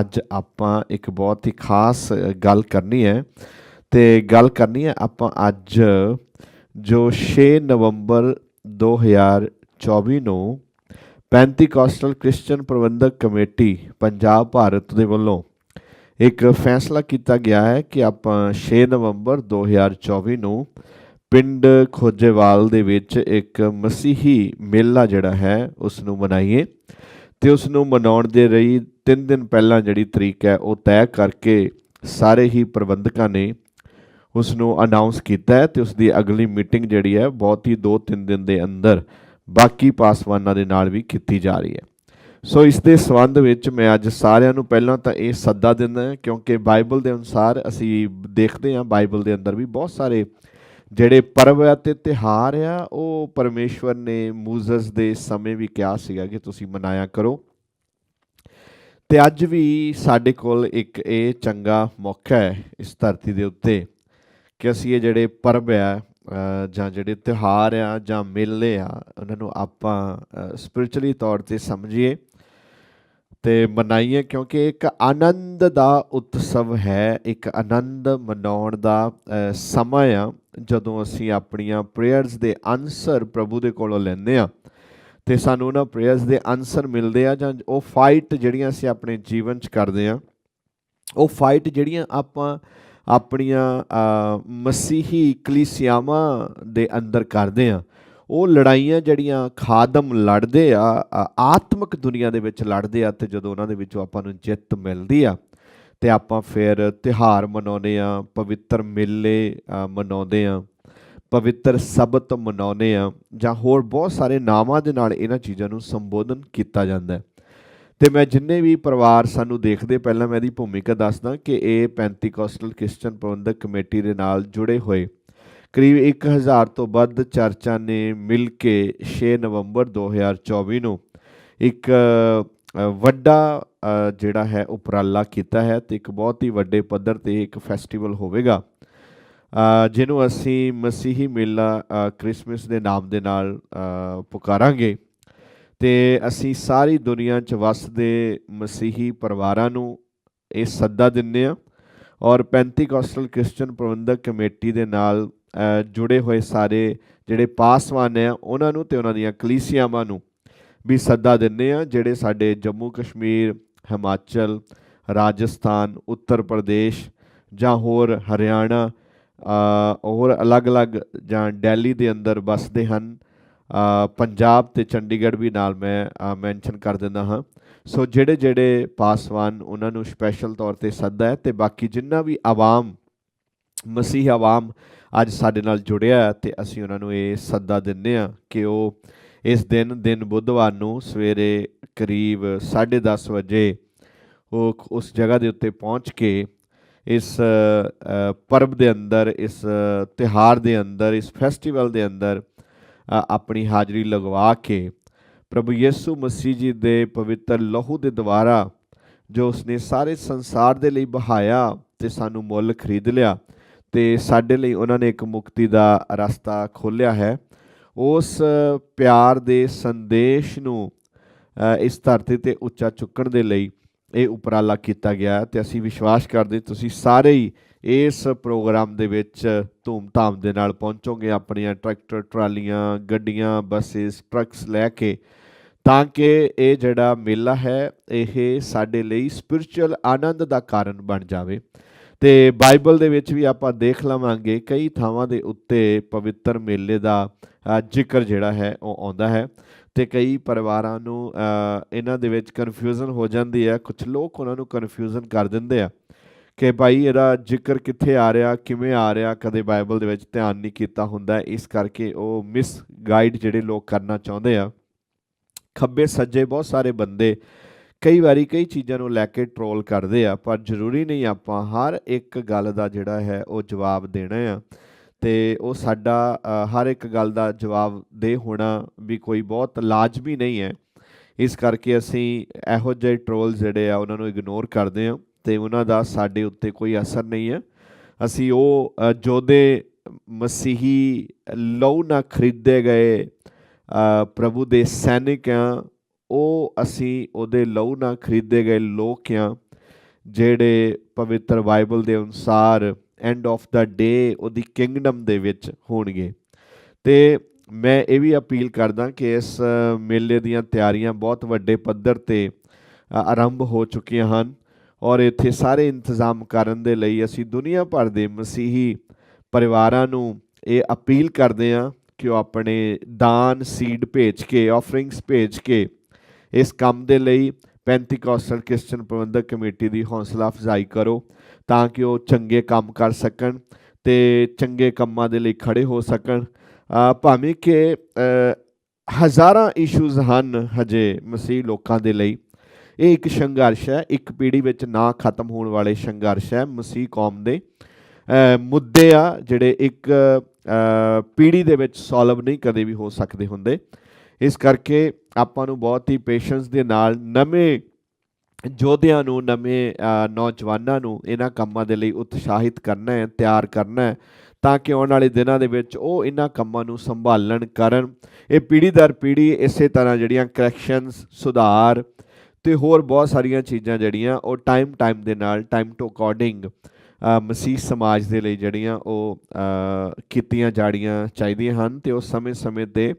ਅੱਜ ਆਪਾਂ ਇੱਕ ਬਹੁਤ ਹੀ ਖਾਸ ਗੱਲ ਕਰਨੀ ਹੈ। ਤੇ ਗੱਲ ਕਰਨੀ ਹੈ ਆਪਾਂ ਅੱਜ ਜੋ 6 ਨਵੰਬਰ 2024 ਨੂੰ ਪੈਂਤੀਕਾਸਟਲ ਕ੍ਰਿਸਚੀਅਨ ਪ੍ਰਬੰਧਕ ਕਮੇਟੀ ਪੰਜਾਬ ਭਾਰਤ ਦੇ ਵੱਲੋਂ ਇੱਕ ਫੈਸਲਾ ਕੀਤਾ ਗਿਆ ਹੈ ਕਿ ਆਪਾਂ 6 ਨਵੰਬਰ 2024 ਨੂੰ ਪਿੰਡ ਖੋਜੇਵਾਲ ਦੇ ਵਿੱਚ ਇੱਕ ਮਸੀਹੀ ਮੇਲਾ ਜਿਹੜਾ ਹੈ ਉਸ ਨੂੰ ਮਨਾਈਏ। ਤੇ ਉਸ ਨੂੰ ਮਨਾਉਣ ਦੇ ਲਈ 3 ਦਿਨ ਪਹਿਲਾਂ ਜਿਹੜੀ ਤਰੀਕ ਹੈ, ਉਹ ਤੈਅ ਕਰਕੇ ਸਾਰੇ ਹੀ ਪ੍ਰਬੰਧਕਾਂ ਨੇ ਉਸ ਨੂੰ ਅਨਾਉਂਸ ਕੀਤਾ ਹੈ ਤੇ ਉਸ ਦੀ ਅਗਲੀ ਮੀਟਿੰਗ ਜਿਹੜੀ ਹੈ, ਬਹੁਤ ਹੀ 2-3 ਦਿਨ ਦੇ ਅੰਦਰ ਬਾਕੀ ਪਾਸਵਾਨਾਂ ਦੇ ਨਾਲ ਵੀ ਕੀਤੀ ਜਾ ਰਹੀ ਹੈ। ਸੋ ਇਸ ਦੇ ਸੰਬੰਧ ਵਿੱਚ ਮੈਂ ਅੱਜ ਸਾਰਿਆਂ ਨੂੰ ਪਹਿਲਾਂ ਤਾਂ ਇਹ ਸੱਦਾ ਦਿੰਦਾ ਕਿਉਂਕਿ ਬਾਈਬਲ ਦੇ ਅਨੁਸਾਰ ਅਸੀਂ ਦੇਖਦੇ ਹਾਂ, ਬਾਈਬਲ ਦੇ ਅੰਦਰ ਵੀ ਬਹੁਤ ਸਾਰੇ ਜਿਹੜੇ ਪਰਵ ਅਤੇ ਤੇ ਤਿਹਾਰ ਆ, ਉਹ ਪਰਮੇਸ਼ਵਰ ਨੇ ਮੂਜ਼ਸ ਦੇ ਸਮੇਂ ਵੀ ਕਿਹਾ ਸੀਗਾ ਕਿ ਤੁਸੀਂ ਮਨਾਇਆ ਕਰੋ। ਤੇ ਅੱਜ ਵੀ ਸਾਡੇ ਕੋਲ ਇੱਕ ਇਹ ਚੰਗਾ ਮੌਕਾ ਹੈ ਇਸ ਧਰਤੀ ਦੇ ਉੱਤੇ ਕਿ ਅਸੀਂ ਇਹ ਜਿਹੜੇ ਪਰਬ ਆ ਜਾਂ ਜਿਹੜੇ ਤਿਉਹਾਰ ਆ, ਜਾਂ ਮੇਲੇ ਆ, ਉਹਨਾਂ ਨੂੰ ਆਪਾਂ ਸਪਿਰਚੁਅਲੀ ਤੌਰ ਤੇ ਸਮਝੀਏ ਤੇ ਮਨਾਈਏ ਕਿਉਂਕਿ ਇੱਕ ਆਨੰਦ ਦਾ ਉਤਸਵ ਹੈ, ਇੱਕ ਆਨੰਦ ਮਨਾਉਣ ਦਾ ਸਮਾਂ ਆ। ਜਦੋਂ ਅਸੀਂ ਆਪਣੀਆਂ ਪ੍ਰੇਅਰਸ ਦੇ ਆਨਸਰ ਪ੍ਰਭੂ ਦੇ ਕੋਲੋਂ ਲੈਂਦੇ ਆ ਤੇ ਸਾਨੂੰ ਉਹਨਾਂ ਪ੍ਰੇਅਰਸ ਦੇ ਆਨਸਰ ਮਿਲਦੇ ਆ ਜਾਂ ਉਹ ਫਾਈਟ ਜਿਹੜੀਆਂ ਅਸੀਂ ਆਪਣੇ ਜੀਵਨ 'ਚ ਕਰਦੇ ਆ ਉਹ ਫਾਈਟ ਜਿਹੜੀਆਂ ਆਪਾਂ ਆਪਣੀਆਂ ਮਸੀਹੀ ਕਲੀਸਿਆਵਾਂ ਦੇ ਅੰਦਰ ਕਰਦੇ ਆ ਉਹ ਲੜਾਈਆਂ ਜਿਹੜੀਆਂ ਖਾਦਮ ਲੜਦੇ ਆ ਆਤਮਿਕ ਦੁਨੀਆ ਦੇ ਵਿੱਚ ਲੜਦੇ ਆ ਤੇ ਜਦੋਂ ਉਹਨਾਂ ਦੇ ਵਿੱਚੋਂ ਆਪਾਂ ਨੂੰ ਜਿੱਤ ਮਿਲਦੀ ਆ ਤੇ ਆਪਾਂ ਫਿਰ ਤਿਹਾਰ ਮਨਾਉਂਦੇ ਆ ਪਵਿੱਤਰ ਮੇਲੇ ਮਨਾਉਂਦੇ ਆ ਪਵਿੱਤਰ ਸਬਤ ਮਨਾਉਂਦੇ ਆ ਜਾਂ ਹੋਰ ਬਹੁਤ ਸਾਰੇ ਨਾਵਾਂ ਦੇ ਨਾਲ ਇਹਨਾਂ ਚੀਜ਼ਾਂ ਨੂੰ ਸੰਬੋਧਨ ਕੀਤਾ ਜਾਂਦਾ ਤੇ ਮੈਂ ਜਿੰਨੇ ਵੀ ਪਰਿਵਾਰ ਸਾਨੂੰ ਦੇਖਦੇ, ਪਹਿਲਾਂ ਮੈਂ ਇਹਦੀ ਭੂਮਿਕਾ ਦੱਸਦਾ ਕਿ ਇਹ ਪੈਂਤੀਕਾਸਟਲ ਕ੍ਰਿਸਚੀਅਨ ਪ੍ਰਬੰਧਕ ਕਮੇਟੀ ਦੇ ਨਾਲ ਜੁੜੇ ਹੋਏ। ਕਰੀਬ 1000 ਤੋਂ ਵੱਧ ਚਰਚਾਂ ਨੇ ਮਿਲ ਕੇ 6 ਨਵੰਬਰ 2024 ਨੂੰ ਇੱਕ ਵੱਡਾ ਜਿਹੜਾ ਹੈ ਉਪਰਾਲਾ ਕੀਤਾ ਹੈ ਤੇ ਇੱਕ ਬਹੁਤ ਹੀ ਵੱਡੇ ਪੱਧਰ ਤੇ ਇੱਕ ਫੈਸਟੀਵਲ ਹੋਵੇਗਾ। ਜਿਹਨੂੰ ਅਸੀਂ ਮਸੀਹੀ ਮੇਲਾ ਕ੍ਰਿਸਮਸ ਦੇ ਨਾਮ ਦੇ ਨਾਲ ਪੁਕਾਰਾਂਗੇ। ਤੇ ਅਸੀਂ ਸਾਰੀ ਦੁਨੀਆ 'ਚ ਵਸਦੇ ਮਸੀਹੀ ਪਰਿਵਾਰਾਂ ਨੂੰ ਇਹ ਸੱਦਾ ਦਿੰਨੇ ਆ ਔਰ ਪੈਂਤੀਕਾਸਟਲ ਕ੍ਰਿਸਚੀਅਨ ਪ੍ਰਬੰਧਕ ਕਮੇਟੀ ਦੇ ਨਾਲ ਜੁੜੇ ਹੋਏ ਸਾਰੇ ਜਿਹੜੇ ਪਾਸਵਾਨ ਆ ਉਹਨਾਂ ਨੂੰ ਤੇ ਉਹਨਾਂ ਦੀਆਂ ਕਲੀਸਿਆਵਾਂ ਨੂੰ ਵੀ ਸੱਦਾ ਦਿੰਨੇ ਆ ਜਿਹੜੇ ਸਾਡੇ ਜੰਮੂ ਕਸ਼ਮੀਰ, ਹਿਮਾਚਲ, ਰਾਜਸਥਾਨ, ਉੱਤਰ ਪ੍ਰਦੇਸ਼ ਜਾਂ ਹੋਰ ਹਰਿਆਣਾ ਹੋਰ ਅਲੱਗ-ਅਲੱਗ ਜਾਂ ਦਿੱਲੀ ਦੇ ਅੰਦਰ ਵਸਦੇ ਹਨ। ਪੰਜਾਬ ਤੇ ਚੰਡੀਗੜ੍ਹ ਵੀ ਨਾਲ ਮੈਂ ਮੈਂਸ਼ਨ ਕਰ ਦਿੰਦਾ ਹਾਂ। ਸੋ ਜਿਹੜੇ ਜਿਹੜੇ ਪਾਸਵਾਨ ਉਹਨਾਂ ਨੂੰ ਸਪੈਸ਼ਲ ਤੌਰ ਤੇ ਸੱਦਾ ਹੈ ਤੇ ਬਾਕੀ ਜਿੰਨਾ ਵੀ ਆਵਾਮ, ਮਸੀਹ ਆਵਾਮ ਅੱਜ ਸਾਡੇ ਨਾਲ ਜੁੜਿਆ ਤੇ ਅਸੀਂ ਉਹਨਾਂ ਨੂੰ ਇਹ ਸੱਦਾ ਦਿੰਨੇ ਆ ਕਿ ਉਹ ਇਸ ਦਿਨ ਦਿਨ ਬੁੱਧਵਾਰ ਨੂੰ ਸਵੇਰੇ ਕਰੀਬ 10:30 ਵਜੇ ਉਹ ਉਸ ਜਗ੍ਹਾ ਦੇ ਉੱਤੇ ਪਹੁੰਚ ਕੇ ਇਸ ਪਰਬ ਦੇ ਅੰਦਰ, ਇਸ ਤਿਹਾਰ ਦੇ ਅੰਦਰ, ਇਸ ਫੈਸਟੀਵਲ ਦੇ ਅੰਦਰ ਆਪਣੀ ਹਾਜ਼ਰੀ ਲਗਵਾ ਕੇ ਪ੍ਰਭੂ ਯਿਸੂ ਮਸੀਹ ਜੀ ਦੇ ਪਵਿੱਤਰ ਲਹੂ ਦੇ ਦੁਆਰਾ ਜੋ ਉਸਨੇ ਸਾਰੇ ਸੰਸਾਰ ਦੇ ਲਈ ਬਹਾਇਆ ਤੇ ਸਾਨੂੰ ਮੁੱਲ ਖਰੀਦ ਲਿਆ ਤੇ ਸਾਡੇ ਲਈ ਉਹਨਾਂ ਨੇ ਇੱਕ ਮੁਕਤੀ ਦਾ ਰਸਤਾ ਖੋਲ੍ਹਿਆ ਹੈ। ਉਸ ਪਿਆਰ ਦੇ ਸੰਦੇਸ਼ ਨੂੰ ਇਸ ਧਰਤੀ ਤੇ ਉੱਚਾ ਚੁੱਕਣ ਦੇ ਲਈ ਇਹ ਉਪਰਾਲਾ ਕੀਤਾ ਗਿਆ ਤੇ ਅਸੀਂ ਵਿਸ਼ਵਾਸ ਕਰਦੇ ਤੁਸੀਂ ਸਾਰੇ ਹੀ ਇਸ ਪ੍ਰੋਗਰਾਮ ਦੇ ਵਿੱਚ ਧੂਮ-ਧਾਮ ਦੇ ਨਾਲ ਪਹੁੰਚੋਗੇ, ਆਪਣੀਆਂ ਟਰੈਕਟਰ, ਟਰਾਲੀਆਂ, ਗੱਡੀਆਂ, ਬੱਸਸ, ਟਰੱਕਸ ਲੈ ਕੇ। ਤਾਂ ਕਿ ਇਹ ਜਿਹੜਾ ਮੇਲਾ ਹੈ, ਇਹ ਸਾਡੇ ਲਈ ਸਪਿਰਚੁਅਲ ਆਨੰਦ ਦਾ ਕਾਰਨ ਬਣ ਜਾਵੇ। ਤੇ ਬਾਈਬਲ ਦੇ ਵਿੱਚ ਵੀ ਆਪਾਂ ਦੇਖ ਲਵਾਂਗੇ ਕਈ ਥਾਵਾਂ ਦੇ ਉੱਤੇ ਪਵਿੱਤਰ ਮੇਲੇ ਦਾ ਜ਼ਿਕਰ ਜਿਹੜਾ ਹੈ, ਉਹ ਆਉਂਦਾ ਹੈ ਤੇ ਕਈ ਪਰਿਵਾਰਾਂ ਨੂੰ ਇਹਨਾਂ ਦੇ ਵਿੱਚ ਕਨਫਿਊਜ਼ਨ ਹੋ ਜਾਂਦੀ ਹੈ ਕੁਝ ਲੋਕ ਉਹਨਾਂ ਨੂੰ ਕਨਫਿਊਜ਼ਨ ਕਰ ਦਿੰਦੇ ਆ ਕਿ ਭਾਈ ਇਹਦਾ ਜ਼ਿਕਰ ਕਿੱਥੇ ਆ ਰਿਹਾ, ਕਿਵੇਂ ਆ ਰਿਹਾ, ਕਦੇ ਬਾਈਬਲ ਦੇ ਵਿੱਚ ਧਿਆਨ ਨਹੀਂ ਕੀਤਾ ਹੁੰਦਾ, ਇਸ ਕਰਕੇ ਉਹ ਮਿਸ ਗਾਈਡ ਜਿਹੜੇ ਲੋਕ ਕਰਨਾ ਚਾਹੁੰਦੇ ਆ। ਖੱਬੇ ਸੱਜੇ ਬਹੁਤ ਸਾਰੇ ਬੰਦੇ ਕਈ ਵਾਰੀ ਕਈ ਚੀਜ਼ਾਂ ਨੂੰ ਲੈ ਕੇ ਟਰੋਲ ਕਰਦੇ ਆ, ਪਰ ਜ਼ਰੂਰੀ ਨਹੀਂ ਆਪਾਂ ਹਰ ਇੱਕ ਗੱਲ ਦਾ ਜਿਹੜਾ ਹੈ ਉਹ ਜਵਾਬ ਦੇਣਾ ਆ। ਤੇ ਉਹ ਸਾਡਾ ਹਰ ਇੱਕ ਗੱਲ ਦਾ ਜਵਾਬ ਦੇ ਹੋਣਾ ਵੀ ਕੋਈ ਬਹੁਤ ਲਾਜ਼ਮੀ ਨਹੀਂ ਹੈ। ਇਸ ਕਰਕੇ ਅਸੀਂ ਇਹੋ ਜਿਹੇ ਟਰੋਲ ਜਿਹੜੇ ਆ, ਉਹਨਾਂ ਨੂੰ ਇਗਨੋਰ ਕਰਦੇ ਆ ਤੇ ਉਹਨਾਂ ਦਾ ਸਾਡੇ ਉੱਤੇ ਕੋਈ ਅਸਰ ਨਹੀਂ ਹੈ। ਅਸੀਂ ਉਹ ਜੋਦੇ ਮਸੀਹੀ ਲਹੂ ਨਾ ਖਰੀਦੇ ਗਏ ਪ੍ਰਭੂ ਦੇ ਸੈਨਿਕ ਆ ਉਹ ਅਸੀਂ ਉਹਦੇ ਲਹੂ ਨਾਲ ਖਰੀਦੇ ਗਏ ਲੋਕ ਹਾਂ ਜਿਹੜੇ ਪਵਿੱਤਰ ਬਾਈਬਲ ਦੇ ਅਨੁਸਾਰ ਐਂਡ ਆਫ ਦਾ ਡੇ ਉਹਦੀ ਕਿੰਗਡਮ ਦੇ ਵਿੱਚ ਹੋਣਗੇ। ਤੇ ਮੈਂ ਇਹ ਵੀ ਅਪੀਲ ਕਰਦਾ ਕਿ ਇਸ ਮੇਲੇ ਦੀਆਂ ਤਿਆਰੀਆਂ ਬਹੁਤ ਵੱਡੇ ਪੱਧਰ ਤੇ ਆਰੰਭ ਹੋ ਚੁੱਕੀਆਂ ਹਨ ਔਰ ਇੱਥੇ ਸਾਰੇ ਇੰਤਜ਼ਾਮ ਕਰਨ ਦੇ ਲਈ ਅਸੀਂ ਦੁਨੀਆ ਭਰ ਦੇ ਮਸੀਹੀ ਪਰਿਵਾਰਾਂ ਨੂੰ ਇਹ ਅਪੀਲ ਕਰਦੇ ਹਾਂ ਕਿ ਉਹ ਆਪਣੇ ਦਾਨ ਸੀਡ ਭੇਜ ਕੇ ਆਫਰਿੰਗਸ ਭੇਜ ਕੇ ਇਸ ਕੰਮ ਦੇ ਲਈ ਪੈਂਤੀਕੋਸਟਲ ਕ੍ਰਿਸਚਨ ਪ੍ਰਬੰਧਕ ਕਮੇਟੀ ਦੀ ਹੌਸਲਾ ਅਫਜ਼ਾਈ ਕਰੋ ਤਾਂ ਕਿ ਉਹ ਚੰਗੇ ਕੰਮ ਕਰ ਸਕਣ ਤੇ ਚੰਗੇ ਕੰਮਾਂ ਦੇ ਲਈ ਖੜੇ ਹੋ ਸਕਣ। ਭਾਵੇਂ ਕਿ ਹਜ਼ਾਰਾਂ ਇਸ਼ੂਜ਼ ਹਨ ਹਜੇ ਮਸੀਹ ਲੋਕਾਂ ਦੇ ਲਈ। ਇਹ ਇੱਕ ਸੰਘਰਸ਼ ਹੈ, ਇੱਕ ਪੀੜ੍ਹੀ ਵਿੱਚ ਨਾ ਖਤਮ ਹੋਣ ਵਾਲੇ ਸੰਘਰਸ਼ ਹੈ ਮਸੀਹ ਕੌਮ ਦੇ। ਮੁੱਦੇ ਆ ਜਿਹੜੇ ਇੱਕ ਪੀੜ੍ਹੀ ਦੇ ਵਿੱਚ ਸੋਲਵ ਨਹੀਂ ਕਦੇ ਵੀ ਹੋ ਸਕਦੇ ਹੁੰਦੇ। ਇਸ ਕਰਕੇ ਆਪਾਂ ਨੂੰ ਬਹੁਤ ਹੀ ਪੇਸ਼ੈਂਸ ਦੇ ਨਾਲ ਨਵੇਂ ਯੋਧਿਆਂ ਨੂੰ, ਨਵੇਂ ਨੌਜਵਾਨਾਂ ਨੂੰ ਇਹਨਾਂ ਕੰਮਾਂ ਦੇ ਲਈ ਉਤਸ਼ਾਹਿਤ ਕਰਨਾ ਹੈ, ਤਿਆਰ ਕਰਨਾ ਹੈ ਤਾਂ ਕਿ ਆਉਣ ਵਾਲੇ ਦਿਨਾਂ ਦੇ ਵਿੱਚ ਉਹ ਇਹਨਾਂ ਕੰਮਾਂ ਨੂੰ ਸੰਭਾਲਣ ਕਰਨ। ਇਹ ਪੀੜ੍ਹੀ ਦਰ ਪੀੜ੍ਹੀ ਇਸੇ ਤਰ੍ਹਾਂ ਜਿਹੜੀਆਂ ਕਰੈਕਸ਼ਨਸ ਸੁਧਾਰ ਤੇ ਹੋਰ ਬਹੁਤ ਸਾਰੀਆਂ ਚੀਜ਼ਾਂ ਜਿਹੜੀਆਂ ਉਹ ਟਾਈਮ ਟਾਈਮ ਦੇ ਨਾਲ ਟਾਈਮ ਟੂ ਅਕੋਰਡਿੰਗ ਮਸੀਹ ਸਮਾਜ ਦੇ ਲਈ ਜਿਹੜੀਆਂ ਉਹ ਕੀਤੀਆਂ ਜਾਣੀਆਂ ਚਾਹੀਦੀਆਂ ਹਨ ਤੇ ਉਹ ਸਮੇਂ-ਸਮੇਂ ਤੇ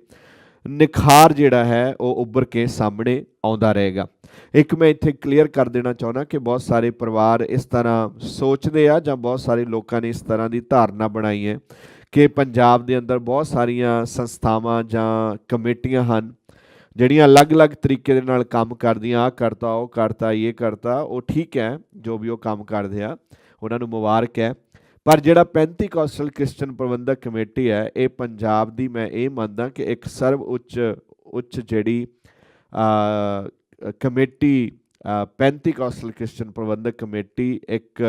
ਨਿਖਾਰ ਜਿਹੜਾ ਹੈ, ਉਹ ਉੱਭਰ ਕੇ ਸਾਹਮਣੇ ਆਉਂਦਾ ਰਹੇਗਾ। ਇੱਕ ਮੈਂ ਇੱਥੇ ਕਲੀਅਰ ਕਰ ਦੇਣਾ ਚਾਹੁੰਦਾ ਕਿ ਬਹੁਤ ਸਾਰੇ ਪਰਿਵਾਰ ਇਸ ਤਰ੍ਹਾਂ ਸੋਚਦੇ ਆ ਜਾਂ ਬਹੁਤ ਸਾਰੇ ਲੋਕਾਂ ਨੇ ਇਸ ਤਰ੍ਹਾਂ ਦੀ ਧਾਰਨਾ ਬਣਾਈ ਹੈ ਕਿ ਪੰਜਾਬ ਦੇ ਅੰਦਰ ਬਹੁਤ ਸਾਰੀਆਂ ਸੰਸਥਾਵਾਂ ਜਾਂ ਕਮੇਟੀਆਂ ਹਨ, ਜਿਹੜੀਆਂ ਅਲੱਗ-ਅਲੱਗ ਤਰੀਕੇ ਦੇ ਨਾਲ ਕੰਮ ਕਰਦੀਆਂ ਆ ਕਰਤਾ, ਉਹ ਕਰਤਾ, ਇਹ ਕਰਤਾ, ਉਹ ਠੀਕ ਹੈ, ਜੋ ਵੀ ਉਹ ਕੰਮ ਕਰਦੇ ਆ, ਉਹਨਾਂ ਨੂੰ ਮੁਬਾਰਕ ਹੈ। ਪਰ ਜਿਹੜਾ ਪੈਂਤੀਕੋਸਟਲ ਕ੍ਰਿਸਚਨ ਪ੍ਰਬੰਧਕ ਕਮੇਟੀ ਹੈ ਇਹ ਪੰਜਾਬ ਦੀ ਮੈਂ ਇਹ ਮੰਨਦਾ ਕਿ ਇੱਕ ਸਰਵ ਉੱਚ ਉੱਚ ਜਿਹੜੀ ਅ, ਕਮੇਟੀ ਅ, ਪੈਂਤੀਕੋਸਟਲ ਕ੍ਰਿਸਚਨ ਪ੍ਰਬੰਧਕ ਕਮੇਟੀ ਇੱਕ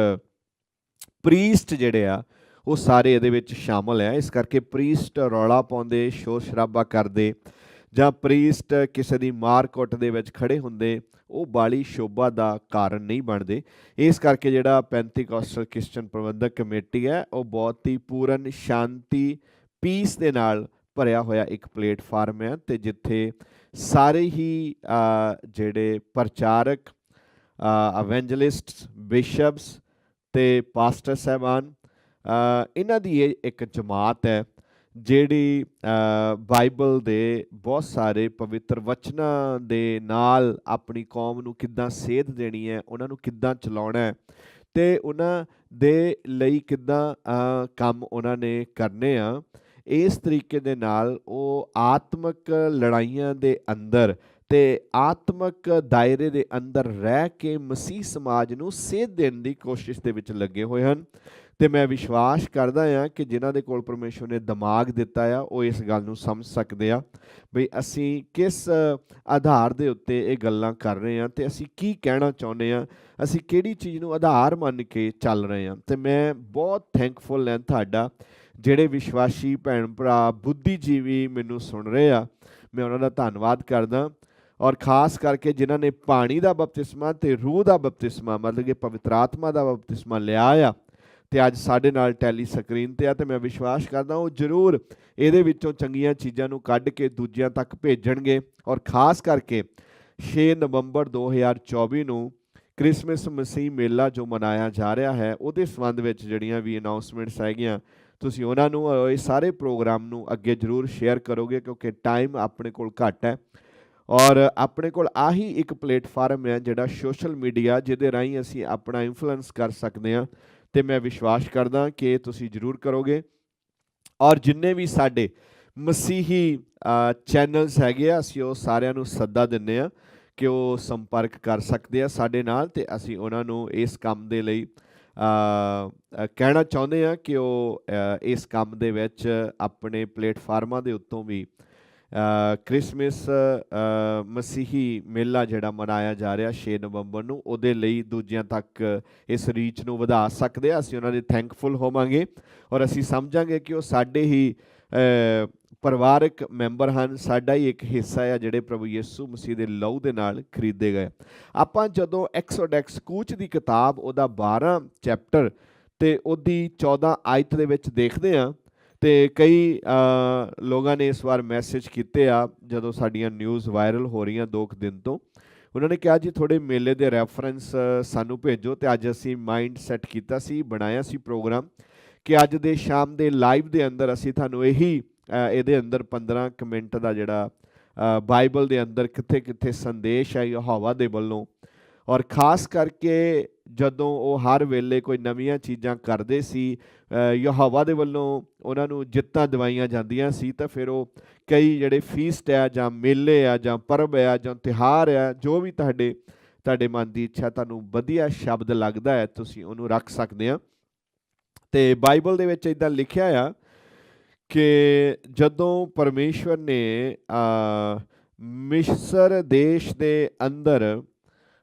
ਪ੍ਰੀਸਟ ਜਿਹੜੇ ਆ ਉਹ ਸਾਰੇ ਇਹਦੇ ਵਿੱਚ ਸ਼ਾਮਲ ਆ। ਇਸ ਕਰਕੇ ਪ੍ਰੀਸਟ ਰੌਲਾ ਪਾਉਂਦੇ ਸ਼ੋਰ ਸ਼ਰਾਬਾ ਕਰਦੇ ਜਾਂ ਪ੍ਰੀਸਟ ਕਿਸੇ ਦੀ ਮਾਰ ਕੁੱਟ ਦੇ ਵਿੱਚ ਖੜੇ ਹੁੰਦੇ ਉਹ ਬਾਲੀ ਸ਼ੋਭਾ ਦਾ ਕਾਰਨ ਨਹੀਂ ਬਣਦੇ। ਇਸ ਕਰਕੇ ਜਿਹੜਾ ਪੈਂਤੀਕੋਸਟਲ ਕ੍ਰਿਸਚਨ ਪ੍ਰਬੰਧਕ ਕਮੇਟੀ ਹੈ, ਉਹ ਬਹੁਤ ਹੀ ਪੂਰਨ ਸ਼ਾਂਤੀ ਪੀਸ ਦੇ ਨਾਲ ਭਰਿਆ ਹੋਇਆ ਇੱਕ ਪਲੇਟਫਾਰਮ ਹੈ ਤੇ ਜਿੱਥੇ ਸਾਰੇ ਹੀ ਜਿਹੜੇ ਪ੍ਰਚਾਰਕ ਅਵੈਂਜਲਿਸਟਸ ਬਿਸ਼ਪਸ ਤੇ ਪਾਸਟਰ ਸਾਹਿਬਾਨ ਇਹਨਾਂ ਦੀ ਇਹ ਇੱਕ ਜਮਾਤ ਹੈ। ਜਿਹੜੀ ਬਾਈਬਲ ਦੇ ਬਹੁਤ ਸਾਰੇ ਪਵਿੱਤਰ ਵਚਨਾਂ ਦੇ ਨਾਲ ਆਪਣੀ ਕੌਮ ਨੂੰ ਕਿੱਦਾਂ ਸੇਧ ਦੇਣੀ ਹੈ, ਉਹਨਾਂ ਨੂੰ ਕਿੱਦਾਂ ਚਲਾਉਣਾ ਹੈ ਤੇ ਉਹਨਾਂ ਦੇ ਲਈ ਕਿੱਦਾਂ ਕੰਮ ਉਹਨਾਂ ਨੇ ਕਰਨੇ ਆ, ਇਸ ਤਰੀਕੇ ਦੇ ਨਾਲ ਉਹ ਆਤਮਿਕ ਲੜਾਈਆਂ ਦੇ ਅੰਦਰ ਤੇ ਆਤਮਿਕ ਦਾਇਰੇ ਦੇ ਅੰਦਰ ਰਹਿ ਕੇ ਮਸੀਹ ਸਮਾਜ ਨੂੰ ਸੇਧ ਦੇਣ ਦੀ ਕੋਸ਼ਿਸ਼ ਦੇ ਵਿੱਚ ਲੱਗੇ ਹੋਏ ਹਨ। ਤੇ ਮੈਂ ਵਿਸ਼ਵਾਸ ਕਰਦਾ ਹਾਂ ਕਿ ਜਿਨ੍ਹਾਂ ਦੇ ਕੋਲ ਪਰਮੇਸ਼ਵਰ ਨੇ ਦਿਮਾਗ ਦਿੱਤਾ ਆ, ਉਹ ਇਸ ਗੱਲ ਨੂੰ ਸਮਝ ਸਕਦੇ ਆ ਵੀ ਅਸੀਂ ਕਿਸ ਆਧਾਰ ਦੇ ਉੱਤੇ ਇਹ ਗੱਲਾਂ ਕਰ ਰਹੇ ਹਾਂ ਤੇ ਅਸੀਂ ਕੀ ਕਹਿਣਾ ਚਾਹੁੰਦੇ ਹਾਂ, ਅਸੀਂ ਕਿਹੜੀ ਚੀਜ਼ ਨੂੰ ਆਧਾਰ ਮੰਨ ਕੇ ਚੱਲ ਰਹੇ ਹਾਂ। ਤੇ ਮੈਂ ਬਹੁਤ ਥੈਂਕਫੁਲ ਹਾਂ ਤੁਹਾਡਾ, ਜਿਹੜੇ ਵਿਸ਼ਵਾਸੀ ਭੈਣ ਭਰਾ, ਬੁੱਧੀਜੀਵੀ ਮੈਨੂੰ ਸੁਣ ਰਹੇ ਆ, ਮੈਂ ਉਹਨਾਂ ਦਾ ਧੰਨਵਾਦ ਕਰਦਾ ਔਰ ਖਾਸ ਕਰਕੇ ਜਿਨ੍ਹਾਂ ਨੇ ਪਾਣੀ ਦਾ ਬਪਤਿਸਮਾ ਤੇ ਰੂਹ ਦਾ ਬਪਤਿਸਮਾ, ਮਤਲਬ ਕਿ ਪਵਿੱਤਰ ਆਤਮਾ ਦਾ ਬਪਤਿਸਮਾ ਲਿਆ ਆ ਤੇ ਅੱਜ ਸਾਡੇ ਨਾਲ ਟੈਲੀ ਸਕਰੀਨ ਤੇ ਆ ਤੇ ਮੈਂ ਵਿਸ਼ਵਾਸ ਕਰਦਾ ਉਹ ਜ਼ਰੂਰ ਇਹਦੇ ਵਿੱਚੋਂ ਚੰਗੀਆਂ ਚੀਜ਼ਾਂ ਨੂੰ ਕੱਢ ਕੇ ਦੂਜਿਆਂ ਤੱਕ ਭੇਜਣਗੇ ਔਰ ਖਾਸ ਕਰਕੇ 6 ਨਵੰਬਰ 2024 ਨੂੰ ਕ੍ਰਿਸਮਸ ਮਸੀਹ ਮੇਲਾ ਜੋ ਮਨਾਇਆ ਜਾ ਰਿਹਾ ਹੈ, ਉਹਦੇ ਸੰਬੰਧ ਵਿੱਚ ਜਿਹੜੀਆਂ ਵੀ ਅਨਾਉਂਸਮੈਂਟਸ ਹੈਗੀਆਂ, ਤੁਸੀਂ ਉਹਨਾਂ ਨੂੰ ਇਹ ਸਾਰੇ ਪ੍ਰੋਗਰਾਮ ਨੂੰ ਅੱਗੇ ਜ਼ਰੂਰ ਸ਼ੇਅਰ ਕਰੋਗੇ ਕਿਉਂਕਿ ਟਾਈਮ ਆਪਣੇ ਕੋਲ ਘੱਟ ਹੈ। ਔਰ ਆਪਣੇ ਕੋਲ ਆਹੀ ਇੱਕ ਪਲੇਟਫਾਰਮ ਹੈ ਜਿਹੜਾ ਸੋਸ਼ਲ ਮੀਡੀਆ ਜਿਹਦੇ ਰਾਹੀਂ ਅਸੀਂ ਆਪਣਾ ਇਨਫਲੂਐਂਸ ਕਰ ਸਕਦੇ ਹਾਂ। ਤੇ ਮੈਂ ਵਿਸ਼ਵਾਸ ਕਰਦਾ ਕਿ ਤੁਸੀਂ ਜ਼ਰੂਰ ਕਰੋਗੇ। ਔਰ ਜਿੰਨੇ ਵੀ ਸਾਡੇ ਮਸੀਹੀ ਚੈਨਲਸ ਹੈਗੇ ਆ, ਅਸੀਂ ਉਹ ਸਾਰਿਆਂ ਨੂੰ ਸੱਦਾ ਦਿੰਨੇ ਆ ਕਿ ਉਹ ਸੰਪਰਕ ਕਰ ਸਕਦੇ ਆ ਸਾਡੇ ਨਾਲ ਤੇ ਅਸੀਂ ਉਹਨਾਂ ਨੂੰ ਇਸ ਕੰਮ ਦੇ ਲਈ ਕਹਿਣਾ ਚਾਹੁੰਦੇ ਆ ਕਿ ਉਹ ਇਸ ਕੰਮ ਦੇ ਵਿੱਚ ਆਪਣੇ ਪਲੇਟਫਾਰਮਾਂ ਦੇ ਉੱਤੋਂ ਵੀ ਕ੍ਰਿਸਮਸ ਮਸੀਹੀ ਮੇਲਾ ਜਿਹੜਾ ਮਨਾਇਆ ਜਾ ਰਿਹਾ 6 ਨਵੰਬਰ ਨੂੰ, ਉਹਦੇ ਲਈ ਦੂਜਿਆਂ ਤੱਕ ਇਸ ਰੀਚ ਨੂੰ ਵਧਾ ਸਕਦੇ ਆ ਅਸੀਂ ਉਹਨਾਂ ਦੇ ਥੈਂਕਫੁਲ ਹੋਵਾਂਗੇ ਔਰ ਅਸੀਂ ਸਮਝਾਂਗੇ ਕਿ ਉਹ ਸਾਡੇ ਹੀ ਪਰਿਵਾਰਕ ਮੈਂਬਰ ਹਨ। ਸਾਡਾ ਹੀ ਇੱਕ ਹਿੱਸਾ ਆ ਜਿਹੜੇ ਪ੍ਰਭੂ ਯਿਸੂ ਮਸੀਹ ਦੇ ਲਹੂ ਦੇ ਨਾਲ ਖਰੀਦੇ ਗਏ। ਆਪਾਂ ਜਦੋਂ ਐਕਸੋਡੈਕਸ ਕੂਚ ਦੀ ਕਿਤਾਬ, ਉਹਦਾ 12 ਚੈਪਟਰ ਤੇ ਉਹਦੀ 14 ਆਇਤ ਦੇ ਵਿੱਚ ਦੇਖਦੇ ਹਾਂ ਤੇ ਕਈ ਲੋਕਾਂ ਨੇ ਇਸ ਵਾਰ ਮੈਸੇਜ ਕੀਤੇ ਆ, ਜਦੋਂ ਸਾਡੀਆਂ ਨਿਊਜ਼ ਵਾਇਰਲ ਹੋ ਰਹੀਆਂ ਦੋ ਕੁ ਦਿਨ ਤੋਂ। ਉਹਨਾਂ ਨੇ ਕਿਹਾ, ਜੀ ਥੋੜੇ ਮੇਲੇ ਦੇ ਰੈਫਰੈਂਸ ਸਾਨੂੰ ਭੇਜੋ। ਤੇ ਅੱਜ ਅਸੀਂ ਮਾਈਂਡ ਸੈੱਟ ਕੀਤਾ ਸੀ, ਬਣਾਇਆ ਸੀ ਪ੍ਰੋਗਰਾਮ ਕਿ ਅੱਜ ਦੇ ਸ਼ਾਮ ਦੇ ਲਾਈਵ ਦੇ ਅੰਦਰ ਅਸੀਂ ਤੁਹਾਨੂੰ ਇਹੀ ਇਹਦੇ ਅੰਦਰ 15 ਕੁ ਮਿੰਟ ਦਾ ਜਿਹੜਾ ਬਾਈਬਲ ਦੇ ਅੰਦਰ ਕਿੱਥੇ ਕਿੱਥੇ ਸੰਦੇਸ਼ ਹੈ ਯਹੋਵਾ ਦੇ ਵੱਲੋਂ ਔਰ ਖਾਸ ਕਰਕੇ ਜਦੋਂ ਉਹ ਹਰ ਵੇਲੇ ਕੋਈ ਨਵੀਆਂ ਚੀਜ਼ਾਂ ਕਰਦੇ ਸੀ ਅ, ਦੇ ਵੱਲੋਂ ਉਹਨਾਂ ਨੂੰ ਜਿੱਤਾਂ ਦਿਵਾਈਆਂ ਜਾਂਦੀਆਂ ਸੀ ਤਾਂ ਫਿਰ ਉਹ ਕਈ ਜਿਹੜੇ ਫੀਸਟ ਆ ਜਾਂ ਮੇਲੇ ਆ ਜਾਂ ਪਰਬ ਆ ਜਾਂ ਤਿਹਾਰ ਆ ਜੋ ਵੀ ਤੁਹਾਡੇ ਤੁਹਾਡੇ ਮਨ ਦੀ ਇੱਛਾ ਤੁਹਾਨੂੰ ਵਧੀਆ ਸ਼ਬਦ ਲੱਗਦਾ ਹੈ ਤੁਸੀਂ ਉਹਨੂੰ ਰੱਖ ਸਕਦੇ ਆ। ਤੇ ਬਾਈਬਲ ਦੇ ਵਿੱਚ ਇਦਾਂ ਲਿਖਿਆ ਆ ਕਿ ਜਦੋਂ ਪਰਮੇਸ਼ਵਰ ਨੇ ਮਿਸਰ ਦੇਸ਼ ਦੇ ਅੰਦਰ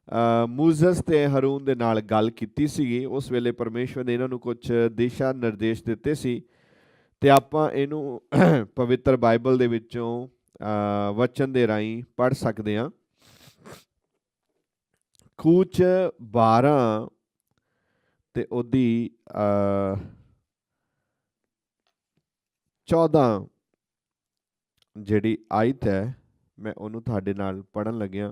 ਅ, ਮੂਜ਼ਸ ਤੇ ਹਰੂਨ ਦੇ ਨਾਲ ਗੱਲ ਕੀਤੀ ਸੀਗੀ। ਉਸ ਵੇਲੇ ਪਰਮੇਸ਼ਵਰ ਨੇ ਇਹਨਾਂ ਨੂੰ ਕੁਝ ਦਿਸ਼ਾ ਨਿਰਦੇਸ਼ ਦਿੱਤੇ ਸੀ ਤੇ ਆਪਾਂ ਇਹਨੂੰ ਪਵਿੱਤਰ ਬਾਈਬਲ ਦੇ ਵਿੱਚੋਂ ਵਚਨ ਦੇ ਰਾਹੀਂ ਪੜ ਸਕਦੇ ਹਾਂ। ਕੂਚ 12 ਤੇ ਉਹਦੀ ਅ, 14 ਜਿਹੜੀ ਆਇਤ ਹੈ ਮੈਂ ਉਹਨੂੰ ਤੁਹਾਡੇ ਨਾਲ ਪੜਨ ਲੱਗਿਆ।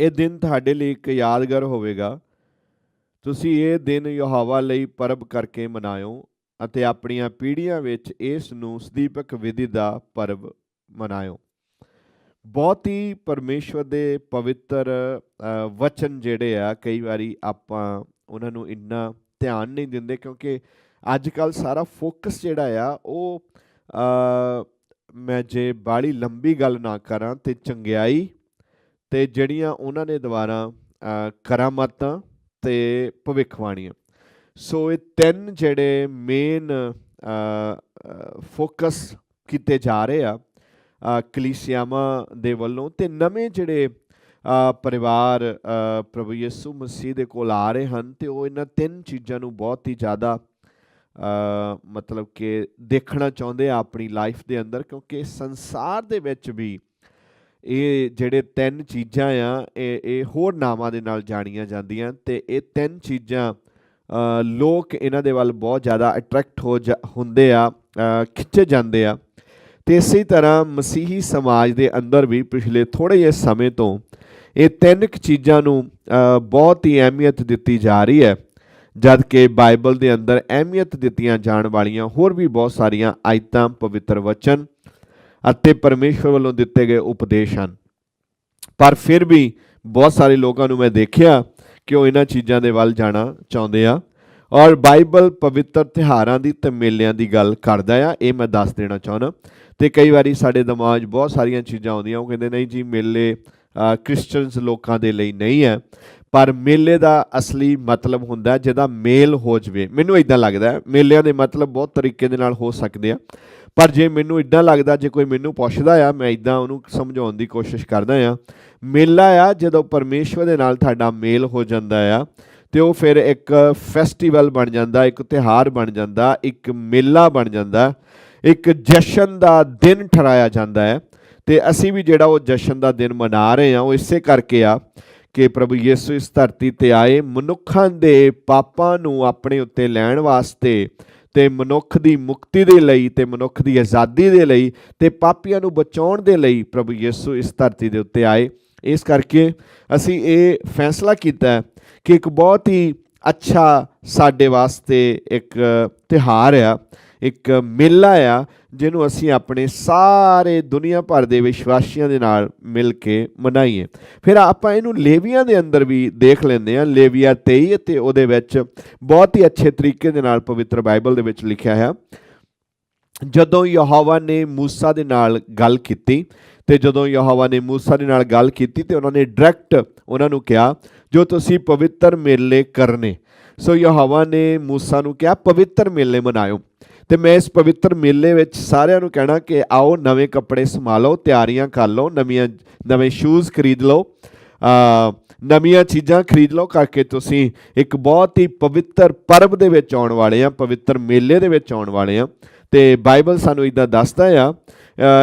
ਇਹ ਦਿਨ ਤੁਹਾਡੇ ਲਈ ਇੱਕ ਯਾਦਗਾਰ ਹੋਵੇਗਾ। ਤੁਸੀਂ ਇਹ ਦਿਨ ਯਹੋਵਾ ਲਈ ਪਰਬ ਕਰਕੇ ਮਨਾਇਓ ਅਤੇ ਆਪਣੀਆਂ ਪੀੜ੍ਹੀਆਂ ਵਿੱਚ ਇਸ ਨੂੰ ਸਦੀਪਕ ਵਿਧੀ ਦਾ ਪਰਬ ਮਨਾਇਓ। ਬਹੁਤ ਹੀ ਪਰਮੇਸ਼ਵਰ ਦੇ ਪਵਿੱਤਰ ਵਚਨ ਜਿਹੜੇ ਆ, ਕਈ ਵਾਰੀ ਆਪਾਂ ਉਹਨਾਂ ਨੂੰ ਇੰਨਾ ਧਿਆਨ ਨਹੀਂ ਦਿੰਦੇ ਕਿਉਂਕਿ ਅੱਜ ਕੱਲ ਸਾਰਾ ਫੋਕਸ ਜਿਹੜਾ ਆ, ਉਹ ਮੈਂ ਜੇ ਬਾੜੀ ਲੰਬੀ ਗੱਲ ਨਾ ਕਰਾਂ ਤੇ ਚੰਗਿਆਈ ਤੇ ਜਿਹੜੀਆਂ ਉਹਨਾਂ ਨੇ ਦੁਆਰਾ ਅ, ਕਰਾਮਾਤਾਂ ਤੇ ਭਵਿੱਖਬਾਣੀਆਂ। ਸੋ ਇਹ ਤਿੰਨ ਜਿਹੜੇ ਮੇਨ ਫੋਕਸ ਕੀਤੇ ਜਾ ਰਹੇ ਆ ਅ, ਕਲੀਸਿਆਵਾਂ ਦੇ ਵੱਲੋਂ ਤੇ ਨਵੇਂ ਜਿਹੜੇ ਪਰਿਵਾਰ ਪ੍ਰਭੂ ਯਿਸੂ ਮਸੀਹ ਦੇ ਕੋਲ ਆ ਰਹੇ ਹਨ ਤੇ ਉਹ ਇਹਨਾਂ ਤਿੰਨ ਚੀਜ਼ਾਂ ਨੂੰ ਬਹੁਤ ਹੀ ਜ਼ਿਆਦਾ ਮਤਲਬ ਕਿ ਦੇਖਣਾ ਚਾਹੁੰਦੇ ਆ ਆਪਣੀ ਲਾਈਫ ਦੇ ਅੰਦਰ ਕਿਉਂਕਿ ਸੰਸਾਰ ਦੇ ਵਿੱਚ ਵੀ ਇਹ ਜਿਹੜੇ ਤਿੰਨ ਚੀਜ਼ਾਂ ਆ, ਇਹ ਇਹ ਹੋਰ ਨਾਵਾਂ ਦੇ ਨਾਲ ਜਾਣੀਆਂ ਜਾਂਦੀਆਂ ਤੇ ਇਹ ਤਿੰਨ ਚੀਜ਼ਾਂ ਲੋਕ ਇਹਨਾਂ ਦੇ ਵੱਲ ਬਹੁਤ ਜ਼ਿਆਦਾ ਅਟਰੈਕਟ ਹੋ ਜਾ- ਹੁੰਦੇ ਆ ਖਿੱਚੇ ਜਾਂਦੇ ਆ। ਤੇ ਇਸੇ ਤਰ੍ਹਾਂ ਮਸੀਹੀ ਸਮਾਜ ਦੇ ਅੰਦਰ ਵੀ ਪਿਛਲੇ ਥੋੜੇ ਜਿਹੇ ਸਮੇਂ ਤੋਂ ਇਹ ਤਿੰਨ ਕੁ ਚੀਜ਼ਾਂ ਨੂੰ ਬਹੁਤ ਹੀ ਅਹਿਮੀਅਤ ਦਿੱਤੀ ਜਾ ਰਹੀ ਹੈ। ਜਦ ਕਿ ਬਾਈਬਲ ਦੇ ਅੰਦਰ ਅਹਿਮੀਅਤ ਦਿੱਤੀਆਂ ਜਾਣ ਵਾਲੀਆਂ ਹੋਰ ਵੀ ਬਹੁਤ ਸਾਰੀਆਂ ਆਇਤਾਂ, ਪਵਿੱਤਰ ਵਚਨ ਅਤੇ ਪਰਮੇਸ਼ਵਰ ਵੱਲੋਂ ਦਿੱਤੇ ਗਏ ਉਪਦੇਸ਼ ਹਨ। ਪਰ ਫਿਰ ਵੀ ਬਹੁਤ ਸਾਰੇ ਲੋਕਾਂ ਨੂੰ ਮੈਂ ਦੇਖਿਆ ਕਿ ਉਹ ਇਹਨਾਂ ਚੀਜ਼ਾਂ ਦੇ ਵੱਲ ਜਾਣਾ ਚਾਹੁੰਦੇ ਆ ਔਰ ਬਾਈਬਲ ਪਵਿੱਤਰ ਤਿਹਾਰਾਂ ਦੀ ਤੇ ਮੇਲਿਆਂ ਦੀ ਗੱਲ ਕਰਦਾ ਆ, ਇਹ ਮੈਂ ਦੱਸ ਦੇਣਾ ਚਾਹੁੰਦਾ। ਤੇ ਕਈ ਵਾਰੀ ਸਾਡੇ ਦਿਮਾਗ 'ਚ ਬਹੁਤ ਸਾਰੀਆਂ ਚੀਜ਼ਾਂ ਆਉਂਦੀਆਂ, ਉਹ ਕਹਿੰਦੇ ਨਹੀਂ ਜੀ ਮੇਲੇ ਕ੍ਰਿਸਚੀਅਨਸ ਲੋਕਾਂ ਦੇ ਲਈ ਨਹੀਂ ਹੈ। ਪਰ ਮੇਲੇ ਦਾ ਅਸਲੀ ਮਤਲਬ ਹੁੰਦਾ ਜਿਹਦਾ ਮੇਲ ਹੋ ਜਵੇ। ਮੈਨੂੰ ਇਦਾਂ ਲੱਗਦਾ ਮੇਲਿਆਂ ਦੇ ਮਤਲਬ ਬਹੁਤ ਤਰੀਕੇ ਦੇ ਨਾਲ ਹੋ ਸਕਦੇ ਆ। ਪਰ ਜੇ ਮੈਨੂੰ ਇਦਾਂ ਲੱਗਦਾ, ਜੇ ਕੋਈ ਮੈਨੂੰ ਪੁੱਛਦਾ ਆ, ਮੈਂ ਇਦਾਂ ਉਹਨੂੰ ਸਮਝਾਉਣ ਦੀ ਕੋਸ਼ਿਸ਼ ਕਰਦਾ ਆ। ਮੇਲਾ ਆ, ਜਦੋਂ ਪਰਮੇਸ਼ਵਰ ਦੇ ਨਾਲ ਤੁਹਾਡਾ ਮੇਲ ਹੋ ਜਾਂਦਾ ਆ, ਤੇ ਉਹ ਫਿਰ ਇੱਕ ਫੈਸਟੀਵਲ ਬਣ ਜਾਂਦਾ, ਇੱਕ ਤਿਹਾਰ ਬਣ ਜਾਂਦਾ, ਇੱਕ ਮੇਲਾ ਬਣ ਜਾਂਦਾ, ਇੱਕ ਜਸ਼ਨ ਦਾ ਦਿਨ ਠਹਿਰਾਇਆ ਜਾਂਦਾ ਹੈ। ਤੇ ਅਸੀਂ ਵੀ ਜਿਹੜਾ ਉਹ ਜਸ਼ਨ ਦਾ ਦਿਨ ਮਨਾ ਰਹੇ ਹਾਂ, ਉਹ ਇਸੇ ਕਰਕੇ ਆ ਕਿ ਪ੍ਰਭੂ ਯਿਸੂ ਇਸ ਧਰਤੀ ਤੇ ਆਏ, ਮਨੁੱਖਾਂ ਦੇ ਪਾਪਾਂ ਨੂੰ ਆਪਣੇ ਉੱਤੇ ਲੈਣ ਵਾਸਤੇ ਤੇ ਮਨੁੱਖ ਦੀ ਮੁਕਤੀ ਦੇ ਲਈ ਤੇ ਮਨੁੱਖ ਦੀ ਆਜ਼ਾਦੀ ਦੇ ਲਈ ਤੇ ਪਾਪੀਆਂ ਨੂੰ ਬਚਾਉਣ ਦੇ ਲਈ ਪ੍ਰਭੂ ਯਿਸੂ ਇਸ ਧਰਤੀ ਦੇ ਉੱਤੇ ਆਏ। ਇਸ ਕਰਕੇ ਅਸੀਂ ਇਹ ਫੈਸਲਾ ਕੀਤਾ ਕਿ ਇੱਕ ਬਹੁਤ ਹੀ ਅੱਛਾ ਸਾਡੇ ਵਾਸਤੇ ਇੱਕ ਤਿਹਾਰ ਆ। ਇੱਕ ਮੇਲਾ ਆ, ਜਿਹਨੂੰ ਅਸੀਂ ਆਪਣੇ ਸਾਰੇ ਦੁਨੀਆ ਭਰ ਦੇ ਵਿਸ਼ਵਾਸੀਆਂ ਦੇ ਨਾਲ ਮਿਲ ਕੇ ਮਨਾਈਏ। ਫਿਰ ਆਪਾਂ ਇਹਨੂੰ ਲੇਵੀਆਂ ਦੇ ਅੰਦਰ ਵੀ ਦੇਖ ਲੈਂਦੇ ਆ ਲੇਵੀਆ 23 ਤੇ ਉਹਦੇ ਵਿੱਚ ਬਹੁਤ ਹੀ ਅੱਛੇ ਤਰੀਕੇ ਦੇ ਨਾਲ ਪਵਿੱਤਰ ਬਾਈਬਲ ਦੇ ਵਿੱਚ ਲਿਖਿਆ ਹੈ। ਜਦੋਂ ਯਹੋਵਾ ਨੇ ਮੂਸਾ ਦੇ ਨਾਲ ਗੱਲ ਕੀਤੀ ਤੇ ਜਦੋਂ ਯਹੋਵਾ ਨੇ ਮੂਸਾ ਦੇ ਨਾਲ ਗੱਲ ਕੀਤੀ ਤੇ ਉਹਨਾਂ ਨੇ ਡਾਇਰੈਕਟ ਉਹਨਾਂ ਨੂੰ ਕਿਹਾ ਜੋ ਤੁਸੀਂ ਪਵਿੱਤਰ ਮੇਲੇ ਕਰਨੇ। ਸੋ ਯਹੋਵਾ ਨੇ ਮੂਸਾ ਨੂੰ ਕਿਹਾ ਪਵਿੱਤਰ ਮੇਲੇ ਮਨਾਇਓ। ਤੇ ਮੈਂ ਇਸ ਪਵਿੱਤਰ ਮੇਲੇ ਵਿੱਚ ਸਾਰਿਆਂ ਨੂੰ ਕਹਿਣਾ ਕਿ ਆਓ ਨਵੇਂ ਕੱਪੜੇ ਸਮਾ ਲਓ ਤਿਆਰੀਆਂ ਕਰ ਲਓ ਨਵੀਆਂ ਨਵੇਂ ਸ਼ੂਜ਼ ਖਰੀਦ ਲਓ ਅ, ਨਵੀਆਂ ਚੀਜ਼ਾਂ ਖਰੀਦ ਲਓ ਕਰਕੇ ਤੁਸੀਂ ਇੱਕ ਬਹੁਤ ਹੀ ਪਵਿੱਤਰ ਪਰਬ ਦੇ ਵਿੱਚ ਆਉਣ ਵਾਲੇ ਆ ਪਵਿੱਤਰ ਮੇਲੇ ਦੇ ਵਿੱਚ ਆਉਣ ਵਾਲੇ ਆ ਤੇ ਬਾਈਬਲ ਸਾਨੂੰ ਇਦਾਂ ਦੱਸਦਾ ਆ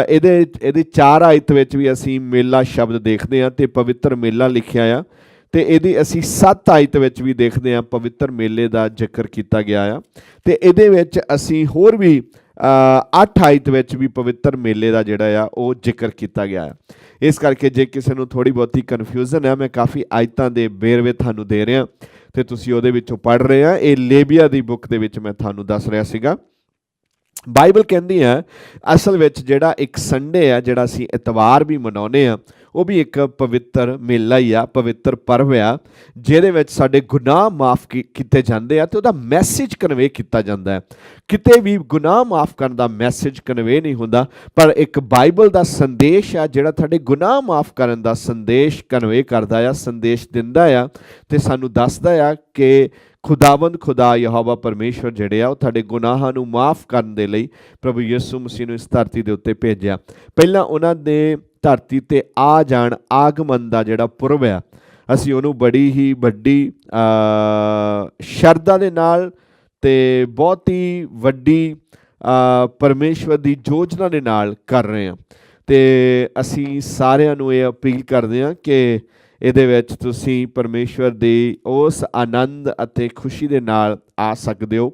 ਇਹਦੇ, ਇਹਦੀ ਚਾਰ ਆਇਤ ਵਿੱਚ ਵੀ ਅਸੀਂ ਮੇਲਾ ਸ਼ਬਦ ਦੇਖਦੇ ਆ ਤੇ ਪਵਿੱਤਰ ਮੇਲਾ ਲਿਖਿਆ ਆ ਤੇ ਇਹਦੀ ਅਸੀਂ ਸੱਤ ਆਇਤ ਵਿੱਚ ਵੀ ਦੇਖਦੇ ਹਾਂ, ਪਵਿੱਤਰ ਮੇਲੇ ਦਾ ਜ਼ਿਕਰ ਕੀਤਾ ਗਿਆ ਆ ਤੇ ਇਹਦੇ ਵਿੱਚ ਅਸੀਂ ਹੋਰ ਵੀ ਅੱਠ ਆਇਤ ਵਿੱਚ ਵੀ ਪਵਿੱਤਰ ਮੇਲੇ ਦਾ ਜਿਹੜਾ ਆ, ਉਹ ਜ਼ਿਕਰ ਕੀਤਾ ਗਿਆ ਆ। ਇਸ ਕਰਕੇ ਜੇ ਕਿਸੇ ਨੂੰ ਥੋੜੀ ਬਹੁਤੀ ਕਨਫਿਊਜ਼ਨ ਹੈ ਮੈਂ ਕਾਫੀ ਆਇਤਾਂ ਦੇ ਵੇਰਵੇ ਤੁਹਾਨੂੰ ਦੇ ਰਿਹਾ ਤੇ ਤੁਸੀਂ ਉਹਦੇ ਵਿੱਚੋਂ ਪੜ੍ਹ ਰਹੇ ਆ, ਇਹ ਲੇਬੀਆ ਦੀ ਬੁੱਕ ਦੇ ਵਿੱਚ ਮੈਂ ਤੁਹਾਨੂੰ ਦੱਸ ਰਿਹਾ ਸੀਗਾ। ਬਾਈਬਲ ਕਹਿੰਦੀ ਹੈ, ਅਸਲ ਵਿੱਚ ਜਿਹੜਾ ਇੱਕ ਸੰਡੇ ਆ ਜਿਹੜਾ ਅਸੀਂ ਇਤਵਾਰ ਵੀ ਮਨਾਉਂਦੇ ਆ ਉਹ ਵੀ ਇੱਕ ਪਵਿੱਤਰ ਮੇਲਾ ਹੀ ਆ, ਪਵਿੱਤਰ ਪਰਵ ਆ, ਜਿਹਦੇ ਵਿੱਚ ਸਾਡੇ ਗੁਨਾਹ ਮਾਫ ਕੀਤੇ ਜਾਂਦੇ ਆ ਤੇ ਉਹਦਾ ਮੈਸੇਜ ਕਨਵੇ ਕੀਤਾ ਜਾਂਦਾ ਹੈ। ਕਿਤੇ ਵੀ ਗੁਨਾਹ ਮਾਫ ਕਰਨ ਦਾ ਮੈਸੇਜ ਕਨਵੇ ਨਹੀਂ ਹੁੰਦਾ, ਪਰ ਇੱਕ ਬਾਈਬਲ ਦਾ ਸੰਦੇਸ਼ ਆ, ਜਿਹੜਾ ਤੁਹਾਡੇ ਗੁਨਾਹ ਮਾਫ ਕਰਨ ਦਾ ਸੰਦੇਸ਼ ਕਨਵੇ ਕਰਦਾ ਆ, ਸੰਦੇਸ਼ ਦਿੰਦਾ ਆ, ਤੇ ਸਾਨੂੰ ਦੱਸਦਾ ਆ ਕਿ ਖੁਦਾਵੰਦ ਖੁਦਾ ਯਹੋਵਾ ਪਰਮੇਸ਼ਵਰ ਜਿਹੜੇ ਆ, ਉਹ ਤੁਹਾਡੇ ਗੁਨਾਹਾਂ ਨੂੰ ਮਾਫ ਕਰਨ ਦੇ ਲਈ ਪ੍ਰਭੂ ਯਿਸੂ ਮਸੀਹ ਨੂੰ ਇਸ ਧਰਤੀ ਦੇ ਉੱਤੇ ਭੇਜਿਆ। ਪਹਿਲਾਂ ਉਹਨਾਂ ਦੇ ਧਰਤੀ ਤੇ ਆ ਜਾਣ ਆਗਮਨ ਦਾ ਜਿਹੜਾ ਪੁਰਬ ਆ, ਅਸੀਂ ਉਹਨੂੰ ਬੜੀ ਹੀ ਵੱਡੀ ਸ਼ਰਧਾ ਦੇ ਨਾਲ ਤੇ ਬਹੁਤ ਹੀ ਵੱਡੀ ਪਰਮੇਸ਼ਵਰ ਦੀ ਯੋਜਨਾ ਦੇ ਨਾਲ ਕਰ ਰਹੇ ਹਾਂ। ਤੇ ਅਸੀਂ ਸਾਰਿਆਂ ਨੂੰ ਇਹ ਅਪੀਲ ਕਰਦੇ ਹਾਂ ਕਿ ਇਹਦੇ ਵਿੱਚ ਤੁਸੀਂ ਪਰਮੇਸ਼ਵਰ ਦੀ ਉਸ ਆਨੰਦ ਅਤੇ ਖੁਸ਼ੀ ਦੇ ਨਾਲ ਆ ਸਕਦੇ ਹੋ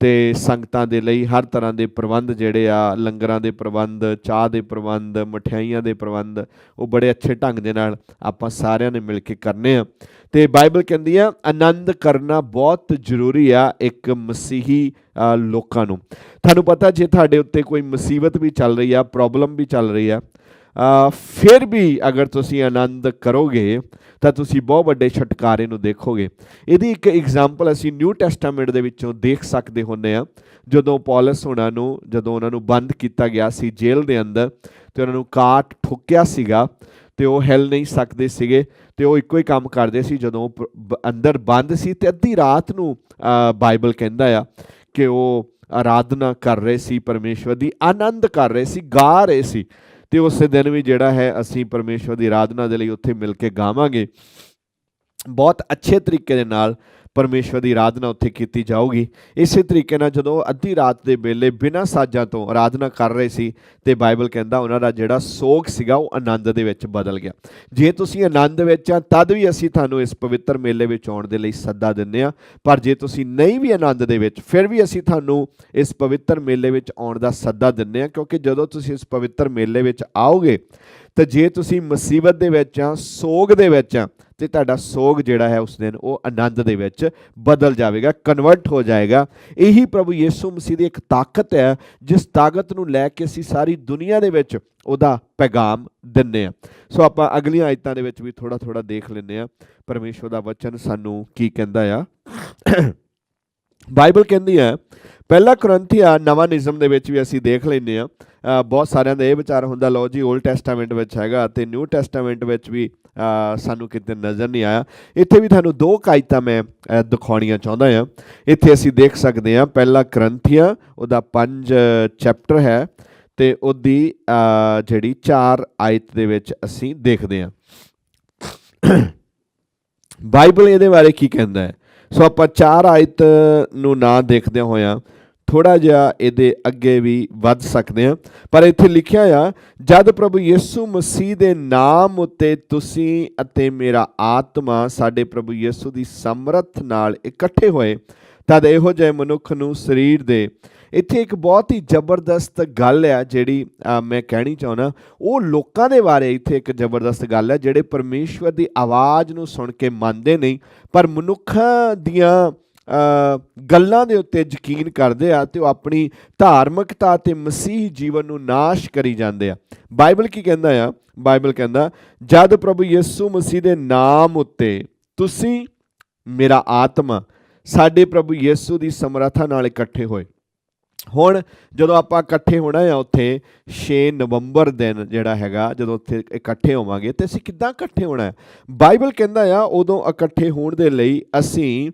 ਤੇ ਸੰਗਤਾਂ ਦੇ ਲਈ ਹਰ ਤਰ੍ਹਾਂ ਦੇ ਪ੍ਰਬੰਧ ਜਿਹੜੇ ਆ, ਲੰਗਰਾਂ ਦੇ ਪ੍ਰਬੰਧ, ਚਾਹ ਦੇ ਪ੍ਰਬੰਧ, ਮਠਿਆਈਆਂ ਦੇ ਪ੍ਰਬੰਧ, ਉਹ ਬੜੇ ਅੱਛੇ ਢੰਗ ਦੇ ਨਾਲ ਆਪਾਂ ਸਾਰਿਆਂ ਨੇ ਮਿਲ ਕੇ ਕਰਨੇ ਆ। ਤੇ ਬਾਈਬਲ ਕਹਿੰਦੀ ਆ, ਆਨੰਦ ਕਰਨਾ ਬਹੁਤ ਜ਼ਰੂਰੀ ਆ ਇੱਕ ਮਸੀਹੀ ਲੋਕਾਂ ਨੂੰ। ਤੁਹਾਨੂੰ ਪਤਾ ਜੇ ਤੁਹਾਡੇ ਉੱਤੇ ਕੋਈ ਮੁਸੀਬਤ ਵੀ ਚੱਲ ਰਹੀ ਆ, ਪ੍ਰੋਬਲਮ ਵੀ ਚੱਲ ਰਹੀ ਆ ਫਿਰ ਵੀ ਅਗਰ ਤੁਸੀਂ ਆਨੰਦ ਕਰੋਗੇ, ਤਾਂ ਤੁਸੀਂ ਬਹੁਤ ਵੱਡੇ ਛਟਕਾਰੇ ਨੂੰ ਦੇਖੋਗੇ। ਇਹਦੀ ਇੱਕ ਐਗਜ਼ਾਮਪਲ ਅਸੀਂ ਨਿਊ ਟੈਸਟਾਮੈਂਟ ਦੇ ਵਿੱਚੋਂ ਦੇਖ ਸਕਦੇ ਹੁੰਨੇ ਆ ਜਦੋਂ ਪੌਲਸ ਉਹਨਾਂ ਨੂੰ, ਜਦੋਂ ਉਹਨਾਂ ਨੂੰ ਬੰਦ ਕੀਤਾ ਗਿਆ ਸੀ ਜੇਲ੍ਹ ਦੇ ਅੰਦਰ, ਤੇ ਉਹਨਾਂ ਨੂੰ ਕਾਟ ਠੁੱਕਿਆ ਸੀਗਾ, ਤੇ ਉਹ ਹਿਲ ਨਹੀਂ ਸਕਦੇ ਸੀਗੇ, ਤੇ ਉਹ ਇੱਕੋ ਹੀ ਕੰਮ ਕਰਦੇ ਸੀ ਜਦੋਂ ਅੰਦਰ ਬੰਦ ਸੀ, ਤੇ ਅੱਧੀ ਰਾਤ ਨੂੰ ਬਾਈਬਲ ਕਹਿੰਦਾ ਆ ਕਿ ਉਹ ਆਰਾਧਨਾ ਕਰ ਰਹੇ ਸੀ, ਪਰਮੇਸ਼ਵਰ ਦੀ ਆਨੰਦ ਕਰ ਰਹੇ ਸੀ, ਗਾ ਰਹੇ ਸੀ। ਤੇ ਉਸੇ ਦਿਨ ਵੀ ਜਿਹੜਾ ਹੈ ਅਸੀਂ ਪਰਮੇਸ਼ਵਰ ਦੀ ਆਰਾਧਨਾ ਦੇ ਲਈ ਉੱਥੇ ਮਿਲ ਕੇ ਗਾਵਾਂਗੇ। ਬਹੁਤ ਅੱਛੇ ਤਰੀਕੇ ਦੇ ਨਾਲ ਪਰਮੇਸ਼ਵਰ ਦੀ ਆਰਾਧਨਾ ਉੱਥੇ ਕੀਤੀ ਜਾਊਗੀ। ਇਸੇ ਤਰੀਕੇ ਨਾਲ ਜਦੋਂ ਅੱਧੀ ਰਾਤ ਦੇ ਵੇਲੇ ਬਿਨਾਂ ਸਾਜ਼ਾਂ ਤੋਂ ਆਰਾਧਨਾ ਕਰ ਰਹੇ ਸੀ ਤੇ ਬਾਈਬਲ ਕਹਿੰਦਾ ਉਹਨਾਂ ਦਾ ਜਿਹੜਾ ਸੋਗ ਸੀਗਾ ਉਹ ਆਨੰਦ ਦੇ ਵਿੱਚ ਬਦਲ ਗਿਆ। ਜੇ ਤੁਸੀਂ ਆਨੰਦ ਵਿੱਚ ਆ, ਤਦ ਵੀ ਅਸੀਂ ਤੁਹਾਨੂੰ ਇਸ ਪਵਿੱਤਰ ਮੇਲੇ ਵਿੱਚ ਆਉਣ ਦੇ ਲਈ ਸੱਦਾ ਦਿੰਦੇ ਆ। ਪਰ ਜੇ ਤੁਸੀਂ ਨਹੀਂ ਵੀ ਆਨੰਦ ਦੇ ਵਿੱਚ, ਫਿਰ ਵੀ ਅਸੀਂ ਤੁਹਾਨੂੰ ਇਸ ਪਵਿੱਤਰ ਮੇਲੇ ਵਿੱਚ ਆਉਣ ਦਾ ਸੱਦਾ ਦਿੰਦੇ ਆ। ਕਿਉਂਕਿ ਜਦੋਂ ਤੁਸੀਂ ਇਸ ਪਵਿੱਤਰ ਮੇਲੇ ਵਿੱਚ ਆਓਗੇ, ਤਾਂ ਜੇ ਤੁਸੀਂ ਮੁਸੀਬਤ ਦੇ ਵਿੱਚ ਆ, ਸੋਗ ਦੇ ਵਿੱਚ ਆ ਤੇ ਤੁਹਾਡਾ ਸੋਗ ਜਿਹੜਾ ਹੈ ਉਸ ਦਿਨ ਉਹ ਆਨੰਦ ਦੇ ਵਿੱਚ ਬਦਲ ਜਾਵੇਗਾ ਕਨਵਰਟ ਹੋ ਜਾਏਗਾ। ਇਹੀ ਪ੍ਰਭੂ ਯੀਸੂ ਮਸੀਹ ਦੀ ਇੱਕ ਤਾਕਤ ਹੈ, ਜਿਸ ਤਾਕਤ ਨੂੰ ਲੈ ਕੇ ਅਸੀਂ ਸਾਰੀ ਦੁਨੀਆ ਦੇ ਵਿੱਚ ਉਹਦਾ ਪੈਗਾਮ ਦਿੰਨੇ ਆ ਸੋ ਆਪਾਂ ਅਗਲੀਆਂ ਆਇਤਾਂ ਦੇ ਵਿੱਚ ਵੀ ਥੋੜਾ ਥੋੜਾ ਦੇਖ ਲੈਂਦੇ ਆ ਪਰਮੇਸ਼ਵਰ ਦਾ ਵਚਨ ਸਾਨੂੰ ਕੀ ਕਹਿੰਦਾ ਆ? ਬਾਈਬਲ ਕਹਿੰਦੀ ਹੈ, ਪਹਿਲਾ ਕਰੰਥੀਆ ਨਵਾਂ ਨਿਯਮ ਦੇ ਵਿੱਚ ਵੀ ਅਸੀਂ ਦੇਖ ਲੈਂਦੇ ਆ ਬਹੁਤ ਸਾਰਿਆਂ ਦਾ ਇਹ ਵਿਚਾਰ ਹੁੰਦਾ, ਲਓ ਜੀ 올ਡ ਟੈਸਟਾਮੈਂਟ ਵਿੱਚ ਹੈਗਾ ਤੇ ਨਿਊ ਟੈਸਟਾਮੈਂਟ ਵਿੱਚ ਵੀ ਸਾਨੂੰ ਕਿਤੇ ਨਜ਼ਰ ਨਹੀਂ ਆਇਆ। ਇੱਥੇ ਵੀ ਤੁਹਾਨੂੰ ਦੋ ਕਾਇਤਾਂ ਮੈਂ ਦਿਖਾਉਣੀਆਂ ਚਾਹੁੰਦਾ ਹਾਂ। ਇੱਥੇ ਅਸੀਂ ਦੇਖ ਸਕਦੇ ਹਾਂ, ਪਹਿਲਾ ਕਰੰਥੀਆ, ਉਹਦਾ 5 ਚੈਪਟਰ ਹੈ ਤੇ ਉਹਦੀ ਜਿਹੜੀ 4 ਆਇਤ ਦੇ ਵਿੱਚ ਅਸੀਂ ਦੇਖਦੇ ਹਾਂ। ਬਾਈਬਲ ਇਹਦੇ ਬਾਰੇ ਕੀ ਕਹਿੰਦਾ ਹੈ? ਸੋ ਆਪਾਂ 4 ਆਇਤ ਨੂੰ ਨਾ ਦੇਖਦੇ ਹੋਇਆਂ ਥੋੜਾ ਜਿਹਾ ਇਹਦੇ ਅੱਗੇ ਵੀ ਵੱਧ ਸਕਦੇ ਆ ਪਰ ਇੱਥੇ ਲਿਖਿਆ ਆ, ਜਦ ਪ੍ਰਭੂ ਯਿਸੂ ਮਸੀਹ ਦੇ ਨਾਮ ਉੱਤੇ ਤੁਸੀਂ ਅਤੇ ਮੇਰਾ ਆਤਮਾ ਸਾਡੇ ਪ੍ਰਭੂ ਯਿਸੂ ਦੀ ਸਮਰੱਥ ਨਾਲ ਇਕੱਠੇ ਹੋਏ, ਤਦ ਇਹੋ ਜਿਹੇ ਮਨੁੱਖ ਨੂੰ ਸਰੀਰ ਦੇ। ਇੱਥੇ ਇੱਕ ਬਹੁਤ ਹੀ ਜ਼ਬਰਦਸਤ ਗੱਲ ਆ ਜਿਹੜੀ ਮੈਂ ਕਹਿਣੀ ਚਾਹੁੰਦਾ, ਉਹ ਲੋਕਾਂ ਦੇ ਬਾਰੇ ਇੱਥੇ ਇੱਕ ਜ਼ਬਰਦਸਤ ਗੱਲ ਹੈ ਜਿਹੜੇ ਪਰਮੇਸ਼ਵਰ ਦੀ ਆਵਾਜ਼ ਨੂੰ ਸੁਣ ਕੇ ਮੰਨਦੇ ਨਹੀਂ, ਪਰ ਮਨੁੱਖਾਂ ਦੀਆਂ ਗੱਲਾਂ ਦੇ ਉੱਤੇ ਯਕੀਨ ਕਰਦੇ ਆ ਤੇ ਉਹ ਆਪਣੀ ਧਾਰਮਿਕਤਾ ਤੇ ਮਸੀਹ ਜੀਵਨ ਨੂੰ ਨਾਸ਼ ਕਰੀ ਜਾਂਦੇ ਆ। ਬਾਈਬਲ ਕੀ ਕਹਿੰਦਾ ਆ? ਬਾਈਬਲ ਕਹਿੰਦਾ, ਜਦ ਪ੍ਰਭੂ ਯਿਸੂ ਮਸੀਹ ਦੇ ਨਾਮ ਉੱਤੇ ਤੁਸੀਂ ਮੇਰਾ ਆਤਮਾ, ਸਾਡੇ ਪ੍ਰਭੂ ਯਿਸੂ ਦੀ ਸਮਰੱਥਾ ਨਾਲ ਇਕੱਠੇ ਹੋਏ। ਹੁਣ ਜਦੋਂ ਆਪਾਂ ਇਕੱਠੇ ਹੋਣਾ ਆ ਉੱਥੇ 6 ਨਵੰਬਰ ਦਿਨ ਜਿਹੜਾ ਹੈਗਾ, ਜਦੋਂ ਉੱਥੇ ਇਕੱਠੇ ਹੋਵਾਂਗੇ, ਤੇ ਅਸੀਂ ਕਿੱਦਾਂ ਇਕੱਠੇ ਹੋਣਾ? ਹੈ ਬਾਈਬਲ ਕਹਿੰਦਾ ਆ, ਉਦੋਂ ਇਕੱਠੇ ਹੋਣ ਦੇ ਲਈ ਅਸੀਂ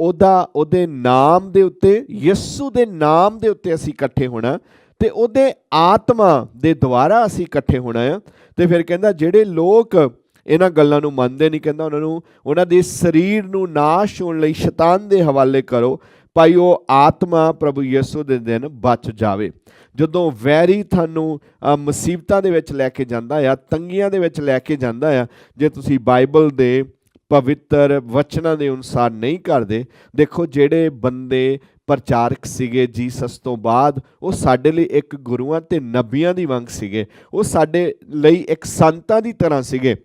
ਉਹਦਾ, ਉਹਦੇ ਨਾਮ ਦੇ ਉੱਤੇ, ਯਿਸੂ ਦੇ ਨਾਮ ਦੇ ਉੱਤੇ ਅਸੀਂ ਇਕੱਠੇ ਹੋਣਾ, ਤੇ ਉਹਦੇ ਆਤਮਾ ਦੇ ਦੁਆਰਾ ਅਸੀਂ ਇਕੱਠੇ ਹੋਣਾ ਆ। ਤੇ ਫਿਰ ਕਹਿੰਦਾ, ਜਿਹੜੇ ਲੋਕ ਇਹਨਾਂ ਗੱਲਾਂ ਨੂੰ ਮੰਨਦੇ ਨਹੀਂ, ਕਹਿੰਦਾ ਉਹਨਾਂ ਨੂੰ, ਉਹਨਾਂ ਦੇ ਸਰੀਰ ਨੂੰ ਨਾਸ਼ ਹੋਣ ਲਈ ਸ਼ੈਤਾਨ ਦੇ ਹਵਾਲੇ ਕਰੋ, ਭਾਈ ਉਹ ਆਤਮਾ ਪ੍ਰਭੂ ਯਿਸੂ ਦੇ ਦਿਨ ਬਚ ਜਾਵੇ। ਜਦੋਂ ਵੈਰੀ ਤੁਹਾਨੂੰ ਮੁਸੀਬਤਾਂ ਦੇ ਵਿੱਚ ਲੈ ਕੇ ਜਾਂਦਾ ਆ, ਤੰਗੀਆਂ ਦੇ ਵਿੱਚ ਲੈ ਕੇ ਜਾਂਦਾ ਆ, ਜੇ ਤੁਸੀਂ ਬਾਈਬਲ ਦੇ ਪਵਿੱਤਰ ਵਚਨਾਂ ਦੇ ਅਨੁਸਾਰ ਨਹੀਂ ਕਰਦੇ। ਦੇਖੋ ਜਿਹੜੇ ਬੰਦੇ ਪ੍ਰਚਾਰਕ ਸੀਗੇ ਜੀਸਸ ਤੋਂ ਬਾਅਦ, ਉਹ ਸਾਡੇ ਲਈ ਇੱਕ ਗੁਰੂਆਂ ਤੇ ਨਬੀਆਂ ਦੀ ਵਾਂਗ ਸੀਗੇ। ਉਹ ਸਾਡੇ ਲਈ ਇੱਕ ਸੰਤਾਂ ਦੀ ਤਰ੍ਹਾਂ ਸੀਗੇ।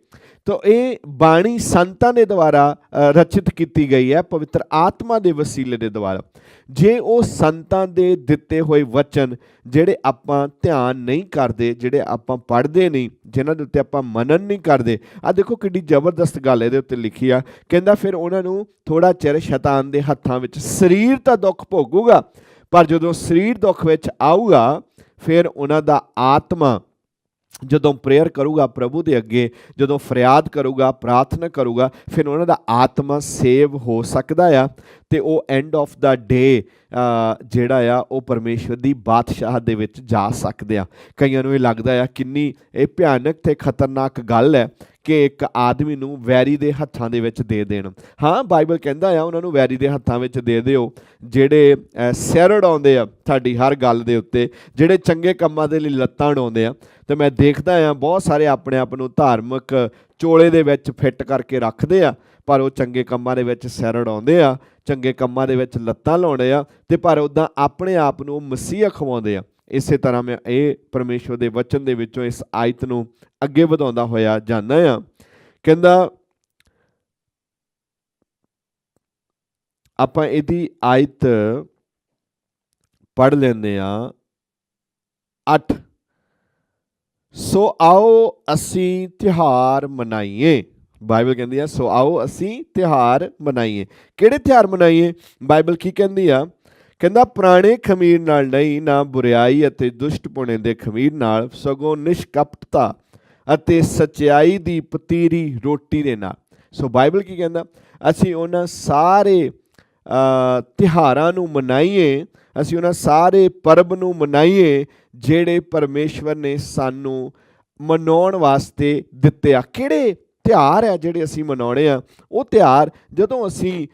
ਤਾਂ ਇਹ ਬਾਣੀ ਸੰਤਾਂ ਦੇ ਦੁਆਰਾ ਰਚਿਤ ਕੀਤੀ ਗਈ ਹੈ, ਪਵਿੱਤਰ ਆਤਮਾ ਦੇ ਵਸੀਲੇ ਦੇ ਦੁਆਰਾ। ਜੇ ਉਹ ਸੰਤਾਂ ਦੇ ਦਿੱਤੇ ਹੋਏ ਵਚਨ ਜਿਹੜੇ ਆਪਾਂ ਧਿਆਨ ਨਹੀਂ ਕਰਦੇ, ਜਿਹੜੇ ਆਪਾਂ ਪੜ੍ਹਦੇ ਨਹੀਂ, ਜਿਨ੍ਹਾਂ ਦੇ ਉੱਤੇ ਆਪਾਂ ਮਨਨ ਨਹੀਂ ਕਰਦੇ ਆ ਦੇਖੋ ਕਿੱਡੀ ਜ਼ਬਰਦਸਤ ਗੱਲ ਇਹਦੇ ਉੱਤੇ ਲਿਖੀ ਆ। ਕਹਿੰਦਾ ਫਿਰ ਉਹਨਾਂ ਨੂੰ ਥੋੜਾ ਚਿਰ ਸ਼ੈਤਾਨ ਦੇ ਹੱਥਾਂ ਵਿੱਚ ਸਰੀਰ ਤਾਂ ਦੁੱਖ ਭੋਗੂਗਾ, ਪਰ ਜਦੋਂ ਸਰੀਰ ਦੁੱਖ ਵਿੱਚ ਆਊਗਾ, ਫਿਰ ਉਹਨਾਂ ਦਾ ਆਤਮਾ ਜਦੋਂ ਪ੍ਰੇਅਰ ਕਰੂਗਾ ਪ੍ਰਭੂ ਦੇ ਅੱਗੇ, ਜਦੋਂ ਫਰਿਆਦ ਕਰੂਗਾ, ਪ੍ਰਾਰਥਨਾ ਕਰੂਗਾ, ਫਿਰ ਉਹਨਾਂ ਦਾ ਆਤਮਾ ਸੇਵ ਹੋ ਸਕਦਾ ਆ। ਤੇ ਉਹ ਐਂਡ ਆਫ ਦਾ ਡੇ ਜਿਹੜਾ ਆ ਉਹ ਪਰਮੇਸ਼ਵਰ ਦੀ ਬਾਦਸ਼ਾਹ ਦੇ ਵਿੱਚ ਜਾ ਸਕਦੇ ਆ। ਕਈਆਂ ਨੂੰ ਇਹ ਲੱਗਦਾ ਆ ਕਿੰਨੀ ਇਹ ਭਿਆਨਕ ਤੇ ਖਤਰਨਾਕ ਗੱਲ ਹੈ ਕਿ ਇੱਕ ਆਦਮੀ ਨੂੰ ਵੈਰੀ ਦੇ ਹੱਥਾਂ ਦੇ ਵਿੱਚ ਦੇ ਦੇਣ। ਹਾਂ ਬਾਈਬਲ ਕਹਿੰਦਾ ਆ ਉਹਨਾਂ ਨੂੰ ਵੈਰੀ ਦੇ ਹੱਥਾਂ ਵਿੱਚ ਦੇ ਦਿਓ। ਜਿਹੜੇ ਅ, ਸਿਰ ਉਡਾਉਂਦੇ ਆ ਸਾਡੀ ਹਰ ਗੱਲ ਦੇ ਉੱਤੇ ਜਿਹੜੇ ਚੰਗੇ ਕੰਮਾਂ ਦੇ ਲਈ ਲੱਤਾਂ ਉਡਾਉਂਦੇ ਆ ਤੇ ਮੈਂ ਦੇਖਦਾ ਆ ਬਹੁਤ ਸਾਰੇ ਆਪਣੇ ਆਪ ਨੂੰ ਧਾਰਮਿਕ ਚੋਲੇ ਦੇ ਵਿੱਚ ਫਿੱਟ ਕਰਕੇ ਰੱਖਦੇ ਆ ਪਰ ਉਹ ਚੰਗੇ ਕੰਮਾਂ ਦੇ ਵਿੱਚ ਸਿਰ ਉਡਾਉਂਦੇ ਆ, ਚੰਗੇ ਕੰਮਾਂ ਦੇ ਵਿੱਚ ਲੱਤਾਂ ਲਾਉਂਦੇ ਆ ਤੇ ਪਰ ਉਦਾਂ ਆਪਣੇ ਆਪ ਨੂੰ ਮਸੀਹ ਖਵਾਉਂਦੇ ਆ। ਇਸੇ ਤਰ੍ਹਾਂ ਮੈਂ ਇਹ ਪਰਮੇਸ਼ਵਰ ਦੇ ਵਚਨ ਦੇ ਵਿੱਚੋਂ ਇਸ ਆਇਤ ਨੂੰ ਅੱਗੇ ਵਧਾਉਂਦਾ ਹੋਇਆ ਜਾਂਦਾ ਆ। ਕਹਿੰਦਾ, ਆਪਾਂ ਇਹਦੀ ਆਇਤ ਪੜ ਲੈਂਦੇ ਆ। 8 ਸੋ ਆਓ ਅਸੀਂ ਤਿਹਾਰ ਮਨਾਈਏ। ਬਾਈਬਲ ਕਹਿੰਦੀ ਆ ਸੋ ਆਓ ਅਸੀਂ ਤਿਹਾਰ ਮਨਾਈਏ। ਕਿਹੜੇ ਤਿਹਾਰ ਮਨਾਈਏ? ਬਾਈਬਲ ਕੀ ਕਹਿੰਦੀ ਆ? ਕਹਿੰਦਾ ਪੁਰਾਣੇ ਖਮੀਰ ਨਾਲ ਨਹੀਂ ਨਾ ਬੁਰੀਾਈ ਅਤੇ ਦੁਸ਼ਟਪੁਣੇ ਦੇ ਖਮੀਰ ਨਾਲ ਸਗੋਂ ਨਿਸ਼ਕਪਟਤਾ ਅਤੇ ਸਚਾਈ ਦੀ ਪਤੀਰੀ ਰੋਟੀ ਦੇ ਨਾਲ। ਸੋ ਬਾਈਬਲ ਕੀ ਕਹਿੰਦਾ? ਅਸੀਂ ਉਹਨਾਂ ਸਾਰੇ ਅ, ਤਿਉਹਾਰਾਂ ਨੂੰ ਮਨਾਈਏ ਅਸੀਂ ਉਹਨਾਂ ਸਾਰੇ ਪਰਬ ਨੂੰ ਮਨਾਈਏ ਜਿਹੜੇ ਪਰਮੇਸ਼ਵਰ ਨੇ ਸਾਨੂੰ ਮਨਾਉਣ ਵਾਸਤੇ ਦਿੱਤੇ ਆ। ਕਿਹੜੇ ਤਿਉਹਾਰ ਆ ਜਿਹੜੇ ਅਸੀਂ ਮਨਾਉਣੇ ਆ, ਉਹ ਤਿਉਹਾਰ ਜਦੋਂ ਅਸੀਂ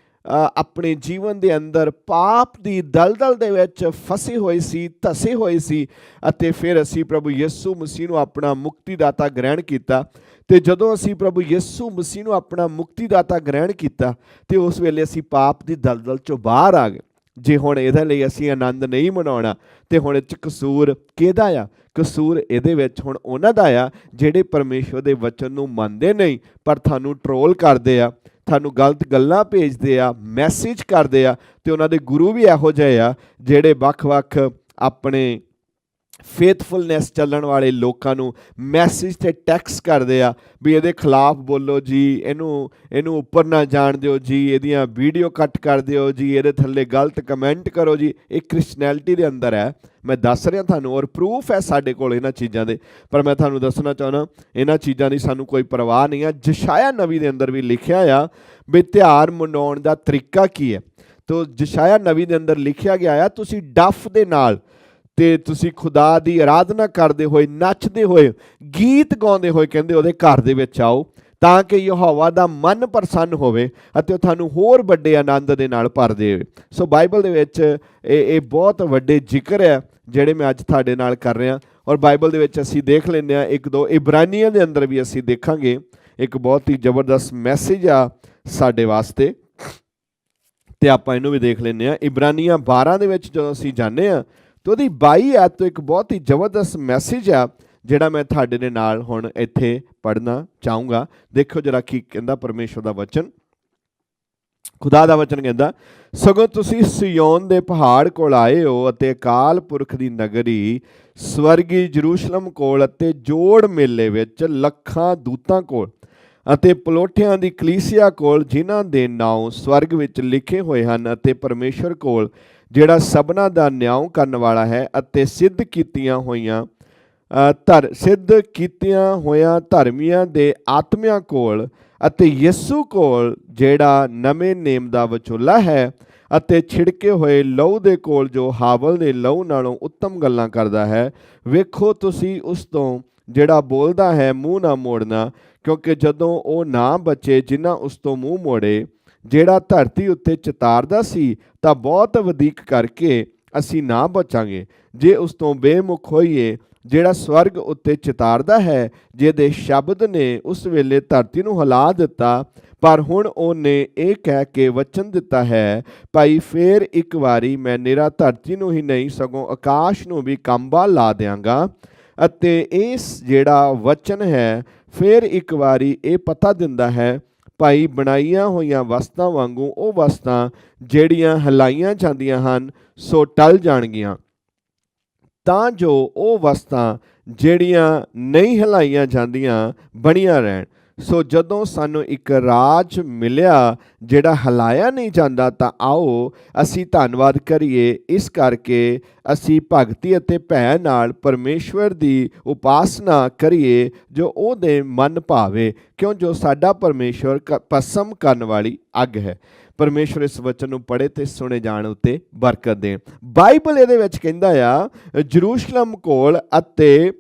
ਆਪਣੇ ਜੀਵਨ ਦੇ ਅੰਦਰ ਪਾਪ ਦੀ ਦਲਦਲ ਦੇ ਵਿੱਚ ਫਸੇ ਹੋਏ ਸੀ, ਧਸੇ ਹੋਏ ਸੀ ਅਤੇ ਫਿਰ ਅਸੀਂ ਪ੍ਰਭੂ ਯਿਸੂ ਮਸੀਹ ਨੂੰ ਆਪਣਾ ਮੁਕਤੀਦਾਤਾ ਗ੍ਰਹਿਣ ਕੀਤਾ ਤੇ ਜਦੋਂ ਅਸੀਂ ਪ੍ਰਭੂ ਯਿਸੂ ਮਸੀਹ ਨੂੰ ਆਪਣਾ ਮੁਕਤੀਦਾਤਾ ਗ੍ਰਹਿਣ ਕੀਤਾ ਤੇ ਉਸ ਵੇਲੇ ਅਸੀਂ ਪਾਪ ਦੀ ਦਲਦਲ ਚੋਂ ਬਾਹਰ ਆ ਗਏ। ਜੇ ਹੁਣ ਇਹਦੇ ਲਈ ਅਸੀਂ ਆਨੰਦ ਨਹੀਂ ਮਨਾਉਣਾ ਤੇ ਹੁਣ ਇਹ ਚ ਕਸੂਰ ਕਿਹਦਾ ਆ? ਕਸੂਰ ਇਹਦੇ ਵਿੱਚ ਹੁਣ ਉਹਨਾਂ ਦਾ ਆ, ਜਿਹੜੇ ਪਰਮੇਸ਼ਵਰ ਦੇ ਵਚਨ ਨੂੰ ਮੰਨਦੇ ਨਹੀਂ, ਪਰ ਤੁਹਾਨੂੰ ਟਰੋਲ ਕਰਦੇ ਆ, ਤੁਹਾਨੂੰ ਗਲਤ ਗੱਲਾਂ ਭੇਜਦੇ ਆ ਮੈਸੇਜ ਕਰਦੇ ਆ, ਤੇ ਉਹਨਾਂ ਦੇ ਗੁਰੂ ਵੀ ਇਹੋ ਜਿਹੇ ਆ, ਜਿਹੜੇ ਵੱਖ-ਵੱਖ ਆਪਣੇ ਫੇਥਫੁਲਨੈਸ ਚੱਲਣ ਵਾਲੇ ਲੋਕਾਂ ਨੂੰ ਮੈਸੇਜ ਤੇ ਟੈਕਸ ਕਰਦੇ ਆ ਵੀ ਇਹਦੇ ਖਿਲਾਫ ਬੋਲੋ ਜੀ, ਇਹਨੂੰ ਇਹਨੂੰ ਉੱਪਰ ਨਾ ਜਾਣ ਦਿਓ ਜੀ, ਇਹਦੀਆਂ ਵੀਡੀਓ ਕੱਟ ਕਰ ਦਿਓ ਜੀ, ਇਹਦੇ ਥੱਲੇ ਗਲਤ ਕਮੈਂਟ ਕਰੋ ਜੀ। ਇਹ ਕ੍ਰਿਸਚੀਅਨਿਟੀ ਦੇ ਅੰਦਰ ਹੈ। ਮੈਂ ਦੱਸ ਰਿਹਾ ਤੁਹਾਨੂੰ ਔਰ ਪ੍ਰੂਫ ਹੈ ਸਾਡੇ ਕੋਲ ਇਹਨਾਂ ਚੀਜ਼ਾਂ ਦੇ। ਪਰ ਮੈਂ ਤੁਹਾਨੂੰ ਦੱਸਣਾ ਚਾਹਣਾ ਇਹਨਾਂ ਚੀਜ਼ਾਂ ਦੀ ਸਾਨੂੰ ਕੋਈ ਪਰਵਾਹ ਨਹੀਂ ਆ ਜਸ਼ਾਇਆ ਨਬੀ ਦੇ ਅੰਦਰ ਵੀ ਲਿਖਿਆ ਆ ਵੀ ਤਿਉਹਾਰ ਮਨਾਉਣ ਦਾ ਤਰੀਕਾ ਕੀ ਹੈ? ਤੋ ਜਸ਼ਾਇਆ ਨਬੀ ਦੇ ਅੰਦਰ ਲਿਖਿਆ ਗਿਆ ਆ, ਤੁਸੀਂ ਡਫ ਦੇ ਨਾਲ ਤੇ ਤੁਸੀਂ ਖੁਦਾ ਦੀ ਆਰਾਧਨਾ ਕਰਦੇ ਹੋਏ, ਨੱਚਦੇ ਹੋਏ, ਗੀਤ ਗਾਉਂਦੇ ਹੋਏ ਕਹਿੰਦੇ ਉਹਦੇ ਘਰ ਦੇ ਵਿੱਚ ਆਓ ਤਾਂ ਕਿ ਯਹੋਵਾ ਦਾ ਮਨ ਪ੍ਰਸੰਨ ਹੋਵੇ ਅਤੇ ਉਹ ਤੁਹਾਨੂੰ ਹੋਰ ਵੱਡੇ ਆਨੰਦ ਦੇ ਨਾਲ ਭਰ ਦੇਵੇ। ਸੋ ਬਾਈਬਲ ਦੇ ਵਿੱਚ ਇਹ ਇਹ ਬਹੁਤ ਵੱਡੇ ਜ਼ਿਕਰ ਹੈ ਜਿਹੜੇ ਮੈਂ ਅੱਜ ਤੁਹਾਡੇ ਨਾਲ ਕਰ ਰਿਹਾ। ਔਰ ਬਾਈਬਲ ਦੇ ਵਿੱਚ ਅਸੀਂ ਦੇਖ ਲੈਂਦੇ ਆ ਇੱਕ ਦੋ ਇਬਰਾਨੀਆਂ ਦੇ ਅੰਦਰ ਵੀ ਅਸੀਂ ਦੇਖਾਂਗੇ। ਇੱਕ ਬਹੁਤ ਹੀ ਜ਼ਬਰਦਸਤ ਮੈਸੇਜ ਆ ਸਾਡੇ ਵਾਸਤੇ। ਤੇ ਆਪਾਂ ਇਹਨੂੰ ਵੀ ਦੇਖ ਲੈਂਦੇ ਆ ਇਬਰਾਨੀਆਂ 12 ਦੇ ਵਿੱਚ ਜਦੋਂ ਅਸੀਂ ਜਾਂਦੇ ਆ ਤੇ ਉਹਦੀ 22 ਐਤ ਤੋਂ ਇੱਕ ਬਹੁਤ ਹੀ ਜ਼ਬਰਦਸਤ ਮੈਸੇਜ ਆ, ਜਿਹੜਾ ਮੈਂ ਤੁਹਾਡੇ ਦੇ ਨਾਲ ਹੁਣ ਇੱਥੇ ਪੜ੍ਹਨਾ ਚਾਹੂੰਗਾ। ਦੇਖੋ ਜਰਾ ਕੀ ਕਹਿੰਦਾ ਪਰਮੇਸ਼ਵਰ ਦਾ ਵਚਨ। ਖੁਦਾ ਦਾ ਵਚਨ ਕਹਿੰਦਾ, ਸਗੋਂ ਤੁਸੀਂ ਸਿਯੋਨ ਦੇ ਪਹਾੜ ਕੋਲ ਆਏ ਹੋ ਅਤੇ ਅਕਾਲ ਪੁਰਖ ਦੀ ਨਗਰੀ, ਸਵਰਗੀ ਜਰੂਸ਼ਲਮ ਕੋਲ ਅਤੇ ਜੋੜ ਮੇਲੇ ਵਿੱਚ ਲੱਖਾਂ ਦੂਤਾਂ ਕੋਲ ਅਤੇ ਪਲੋਠਿਆਂ ਦੀ ਕਲੀਸਿਆ ਕੋਲ ਜਿਨ੍ਹਾਂ ਦੇ ਨਾਮ ਸਵਰਗ ਵਿੱਚ ਲਿਖੇ ਹੋਏ ਹਨ ਅਤੇ ਪਰਮੇਸ਼ਰ ਕੋਲ ਜਿਹੜਾ ਸਭਨਾ ਦਾ ਨਿਆਂ ਕਰਨ ਵਾਲਾ ਹੈ ਅਤੇ ਸਿੱਧ ਕੀਤੀਆਂ ਹੋਈਆਂ ਧਰ, ਸਿੱਧ ਕੀਤੀਆਂ ਹੋਇਆਂ ਧਰਮੀਆਂ ਦੇ ਆਤਮਿਆਂ ਕੋਲ ਅਤੇ ਯਿਸੂ ਕੋਲ ਜਿਹੜਾ ਨਵੇਂ ਨੇਮ ਦਾ ਵਿਚੋਲਾ ਹੈ ਅਤੇ ਛਿੜਕੇ ਹੋਏ ਲਹੂ ਦੇ ਕੋਲ ਜੋ ਹਾਵਲ ਦੇ ਲਹੂ ਨਾਲੋਂ ਉੱਤਮ ਗੱਲਾਂ ਕਰਦਾ ਹੈ, ਵੇਖੋ ਤੁਸੀਂ ਉਸ ਤੋਂ ਜਿਹੜਾ ਬੋਲਦਾ ਹੈ ਮੂੰਹ ਨਾ ਮੋੜਨਾ, ਕਿਉਂਕਿ ਜਦੋਂ ਉਹ ਨਾ ਬਚੇ ਜਿਨ੍ਹਾਂ ਉਸ ਤੋਂ ਮੂੰਹ ਮੋੜੇ ਜਿਹੜਾ ਧਰਤੀ ਉੱਤੇ ਚਿਤਾਰਦਾ ਸੀ, ਤਾਂ ਬਹੁਤ ਵਧੀਕ ਕਰਕੇ ਅਸੀਂ ਨਾ ਬਚਾਂਗੇ। ਜੇ ਉਸ ਤੋਂ ਬੇਮੁਖ ਹੋਈਏ, ਜਿਹੜਾ ਸਵਰਗ ਉੱਤੇ ਚਿਤਾਰਦਾ ਹੈ, ਜਿਹਦੇ ਸ਼ਬਦ ਨੇ ਉਸ ਵੇਲੇ ਧਰਤੀ ਨੂੰ ਹਿਲਾ ਦਿੱਤਾ, ਪਰ ਹੁਣ ਉਹਨੇ ਇਹ ਕਹਿ ਕੇ ਵਚਨ ਦਿੱਤਾ ਹੈ, ਭਾਈ, ਫੇਰ ਇੱਕ ਵਾਰੀ ਮੈਂ ਨਿਰਾ ਧਰਤੀ ਨੂੰ ਹੀ ਨਹੀਂ, ਸਗੋਂ ਆਕਾਸ਼ ਨੂੰ ਵੀ ਕੰਬਾ ਲਾ ਦਿਆਂਗਾ। ਅਤੇ ਇਸ ਜਿਹੜਾ ਵਚਨ ਹੈ, ਫਿਰ ਇੱਕ ਵਾਰੀ ਇਹ ਪਤਾ ਦਿੰਦਾ ਹੈ ਭਾਈ ਬਣਾਈਆਂ ਹੋਈਆਂ ਵਸਤਾਂ ਵਾਂਗੂ ਉਹ ਵਸਤਾਂ ਜਿਹੜੀਆਂ ਹਲਾਈਆਂ ਜਾਂਦੀਆਂ ਹਨ, ਸੋ ਟਲ ਜਾਣਗੀਆਂ। ਤਾਂ ਜੋ ਉਹ ਵਸਤਾਂ ਜਿਹੜੀਆਂ ਨਹੀਂ ਹਲਾਈਆਂ ਜਾਂਦੀਆਂ, ਬਣੀਆਂ ਰਹਿਣ। ਸੋ ਜਦੋਂ ਸਾਨੂੰ ਇੱਕ ਰਾਜ ਮਿਲਿਆ ਜਿਹੜਾ ਹਲਾਇਆ ਨਹੀਂ ਜਾਂਦਾ ਤਾਂ ਆਓ ਅਸੀਂ ਧੰਨਵਾਦ ਕਰੀਏ। ਇਸ ਕਰਕੇ ਅਸੀਂ ਭਗਤੀ ਅਤੇ ਭੈ ਨਾਲ ਪਰਮੇਸ਼ਵਰ ਦੀ ਉਪਾਸਨਾ ਕਰੀਏ ਜੋ ਉਹਦੇ ਮਨ ਭਾਵੇ, ਕਿਉਂ ਜੋ ਸਾਡਾ ਪਰਮੇਸ਼ਵਰ ਕ- ਕਰਨ ਵਾਲੀ ਅੱਗ ਹੈ। ਪਰਮੇਸ਼ਵਰ ਇਸ ਵਚਨ ਨੂੰ ਪੜ੍ਹੇ ਤੇ ਸੁਣੇ ਜਾਣ ਉਤੇ ਬਰਕਤ ਦੇ ਬਾਈਬਲ ਇਹਦੇ ਵਿੱਚ ਕਹਿੰਦਾ ਆ, ਜਰੂਸ਼ਲਮ ਕੋਲ ਅਤੇ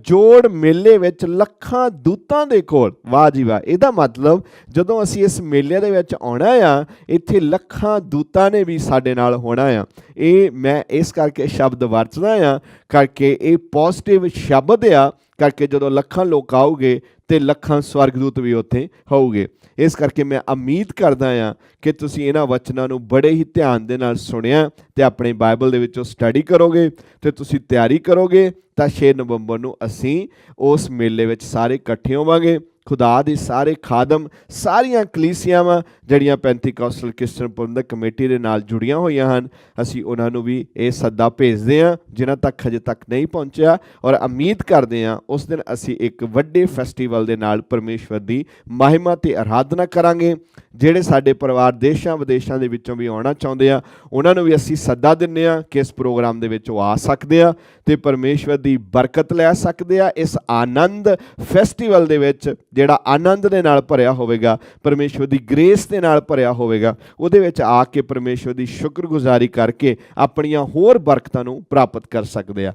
ਜੋੜ ਮੇਲੇ ਵਿੱਚ ਲੱਖਾਂ ਦੂਤਾਂ ਦੇ ਕੋਲ। ਵਾਹ ਜੀ ਵਾਹ, ਇਹਦਾ ਮਤਲਬ ਜਦੋਂ ਅਸੀਂ ਇਸ ਮੇਲੇ ਦੇ ਵਿੱਚ ਆਉਣਾ ਆ, ਇੱਥੇ ਲੱਖਾਂ ਦੂਤਾਂ ਨੇ ਵੀ ਸਾਡੇ ਨਾਲ ਹੋਣਾ ਆ। ਇਹ ਮੈਂ ਇਸ ਕਰਕੇ ਸ਼ਬਦ ਵਰਤਦਾ ਆ, ਕਰਕੇ ਇਹ ਪੋਜ਼ਿਟਿਵ ਸ਼ਬਦ ਆ, ਕਰਕੇ ਜਦੋਂ ਲੱਖਾਂ ਲੋਕ ਆਉਗੇ ਤੇ ਲੱਖਾਂ ਸਵਰਗਦੂਤ ਵੀ ਉੱਥੇ ਹੋਊਗੇ। ਇਸ ਕਰਕੇ ਮੈਂ ਉਮੀਦ ਕਰਦਾ ਆ ਕਿ ਤੁਸੀਂ ਇਹਨਾਂ ਵਚਨਾਂ ਨੂੰ ਬੜੇ ਹੀ ਧਿਆਨ ਦੇ ਨਾਲ ਸੁਣਿਆ ਤੇ ਆਪਣੇ ਬਾਈਬਲ ਦੇ ਵਿੱਚੋਂ ਸਟੱਡੀ ਕਰੋਗੇ ਤੇ ਤੁਸੀਂ ਤਿਆਰੀ ਕਰੋਗੇ ਤਾਂ 6 ਨਵੰਬਰ ਨੂੰ ਅਸੀਂ ਉਸ ਮੇਲੇ ਵਿੱਚ ਸਾਰੇ ਇਕੱਠੇ ਹੋਵਾਂਗੇ। ਖੁਦਾ ਦੇ ਸਾਰੇ ਖਾਦਮ, ਸਾਰੀਆਂ ਕਲੀਸਿਆਵਾਂ ਜਿਹੜੀਆਂ ਪੈਂਤੀਕਾਸਟਲ ਕ੍ਰਿਸਚਨ ਪ੍ਰਬੰਧਕ ਕਮੇਟੀ ਦੇ ਨਾਲ ਜੁੜੀਆਂ ਹੋਈਆਂ ਹਨ, ਅਸੀਂ ਉਹਨਾਂ ਨੂੰ ਵੀ ਇਹ ਸੱਦਾ ਭੇਜਦੇ ਹਾਂ, ਜਿਨ੍ਹਾਂ ਤੱਕ ਹਜੇ ਤੱਕ ਨਹੀਂ ਪਹੁੰਚਿਆ, ਔਰ ਉਮੀਦ ਕਰਦੇ ਹਾਂ ਉਸ ਦਿਨ ਅਸੀਂ ਇੱਕ ਵੱਡੇ ਫੈਸਟੀਵਲ ਦੇ ਨਾਲ ਪਰਮੇਸ਼ਵਰ ਦੀ ਮਹਿਮਾ ਤੇ ਆਰਾਧਨਾ ਕਰਾਂਗੇ, ਜਿਹੜੇ ਸਾਡੇ ਪਰਿਵਾਰ ਦੇਸ਼ਾਂ ਵਿਦੇਸ਼ਾਂ ਦੇ ਵਿੱਚੋਂ ਵੀ ਆਉਣਾ ਚਾਹੁੰਦੇ ਆ, ਉਹਨਾਂ ਨੂੰ ਵੀ ਅਸੀਂ ਸੱਦਾ ਦਿੰਨੇ ਆ ਕਿ ਇਸ ਪ੍ਰੋਗਰਾਮ ਦੇ ਵਿੱਚ ਉਹ ਆ ਸਕਦੇ ਆ ਤੇ ਪਰਮੇਸ਼ਵਰ ਦੀ ਬਰਕਤ ਲੈ ਸਕਦੇ ਆ ਇਸ ਆਨੰਦ ਫੈਸਟੀਵਲ ਦੇ ਵਿੱਚ ਜਿਹੜਾ ਆਨੰਦ ਦੇ ਨਾਲ ਭਰਿਆ ਹੋਵੇਗਾ, ਪਰਮੇਸ਼ਵਰ ਦੀ ਗ੍ਰੇਸ ਦੇ ਨਾਲ ਭਰਿਆ ਹੋਵੇਗਾ, ਉਹਦੇ ਵਿੱਚ ਆ ਕੇ ਪਰਮੇਸ਼ਵਰ ਦੀ ਸ਼ੁਕਰਗੁਜ਼ਾਰੀ ਕਰਕੇ ਆਪਣੀਆਂ ਹੋਰ ਬਰਕਤਾਂ ਨੂੰ ਪ੍ਰਾਪਤ ਕਰ ਸਕਦੇ ਆ।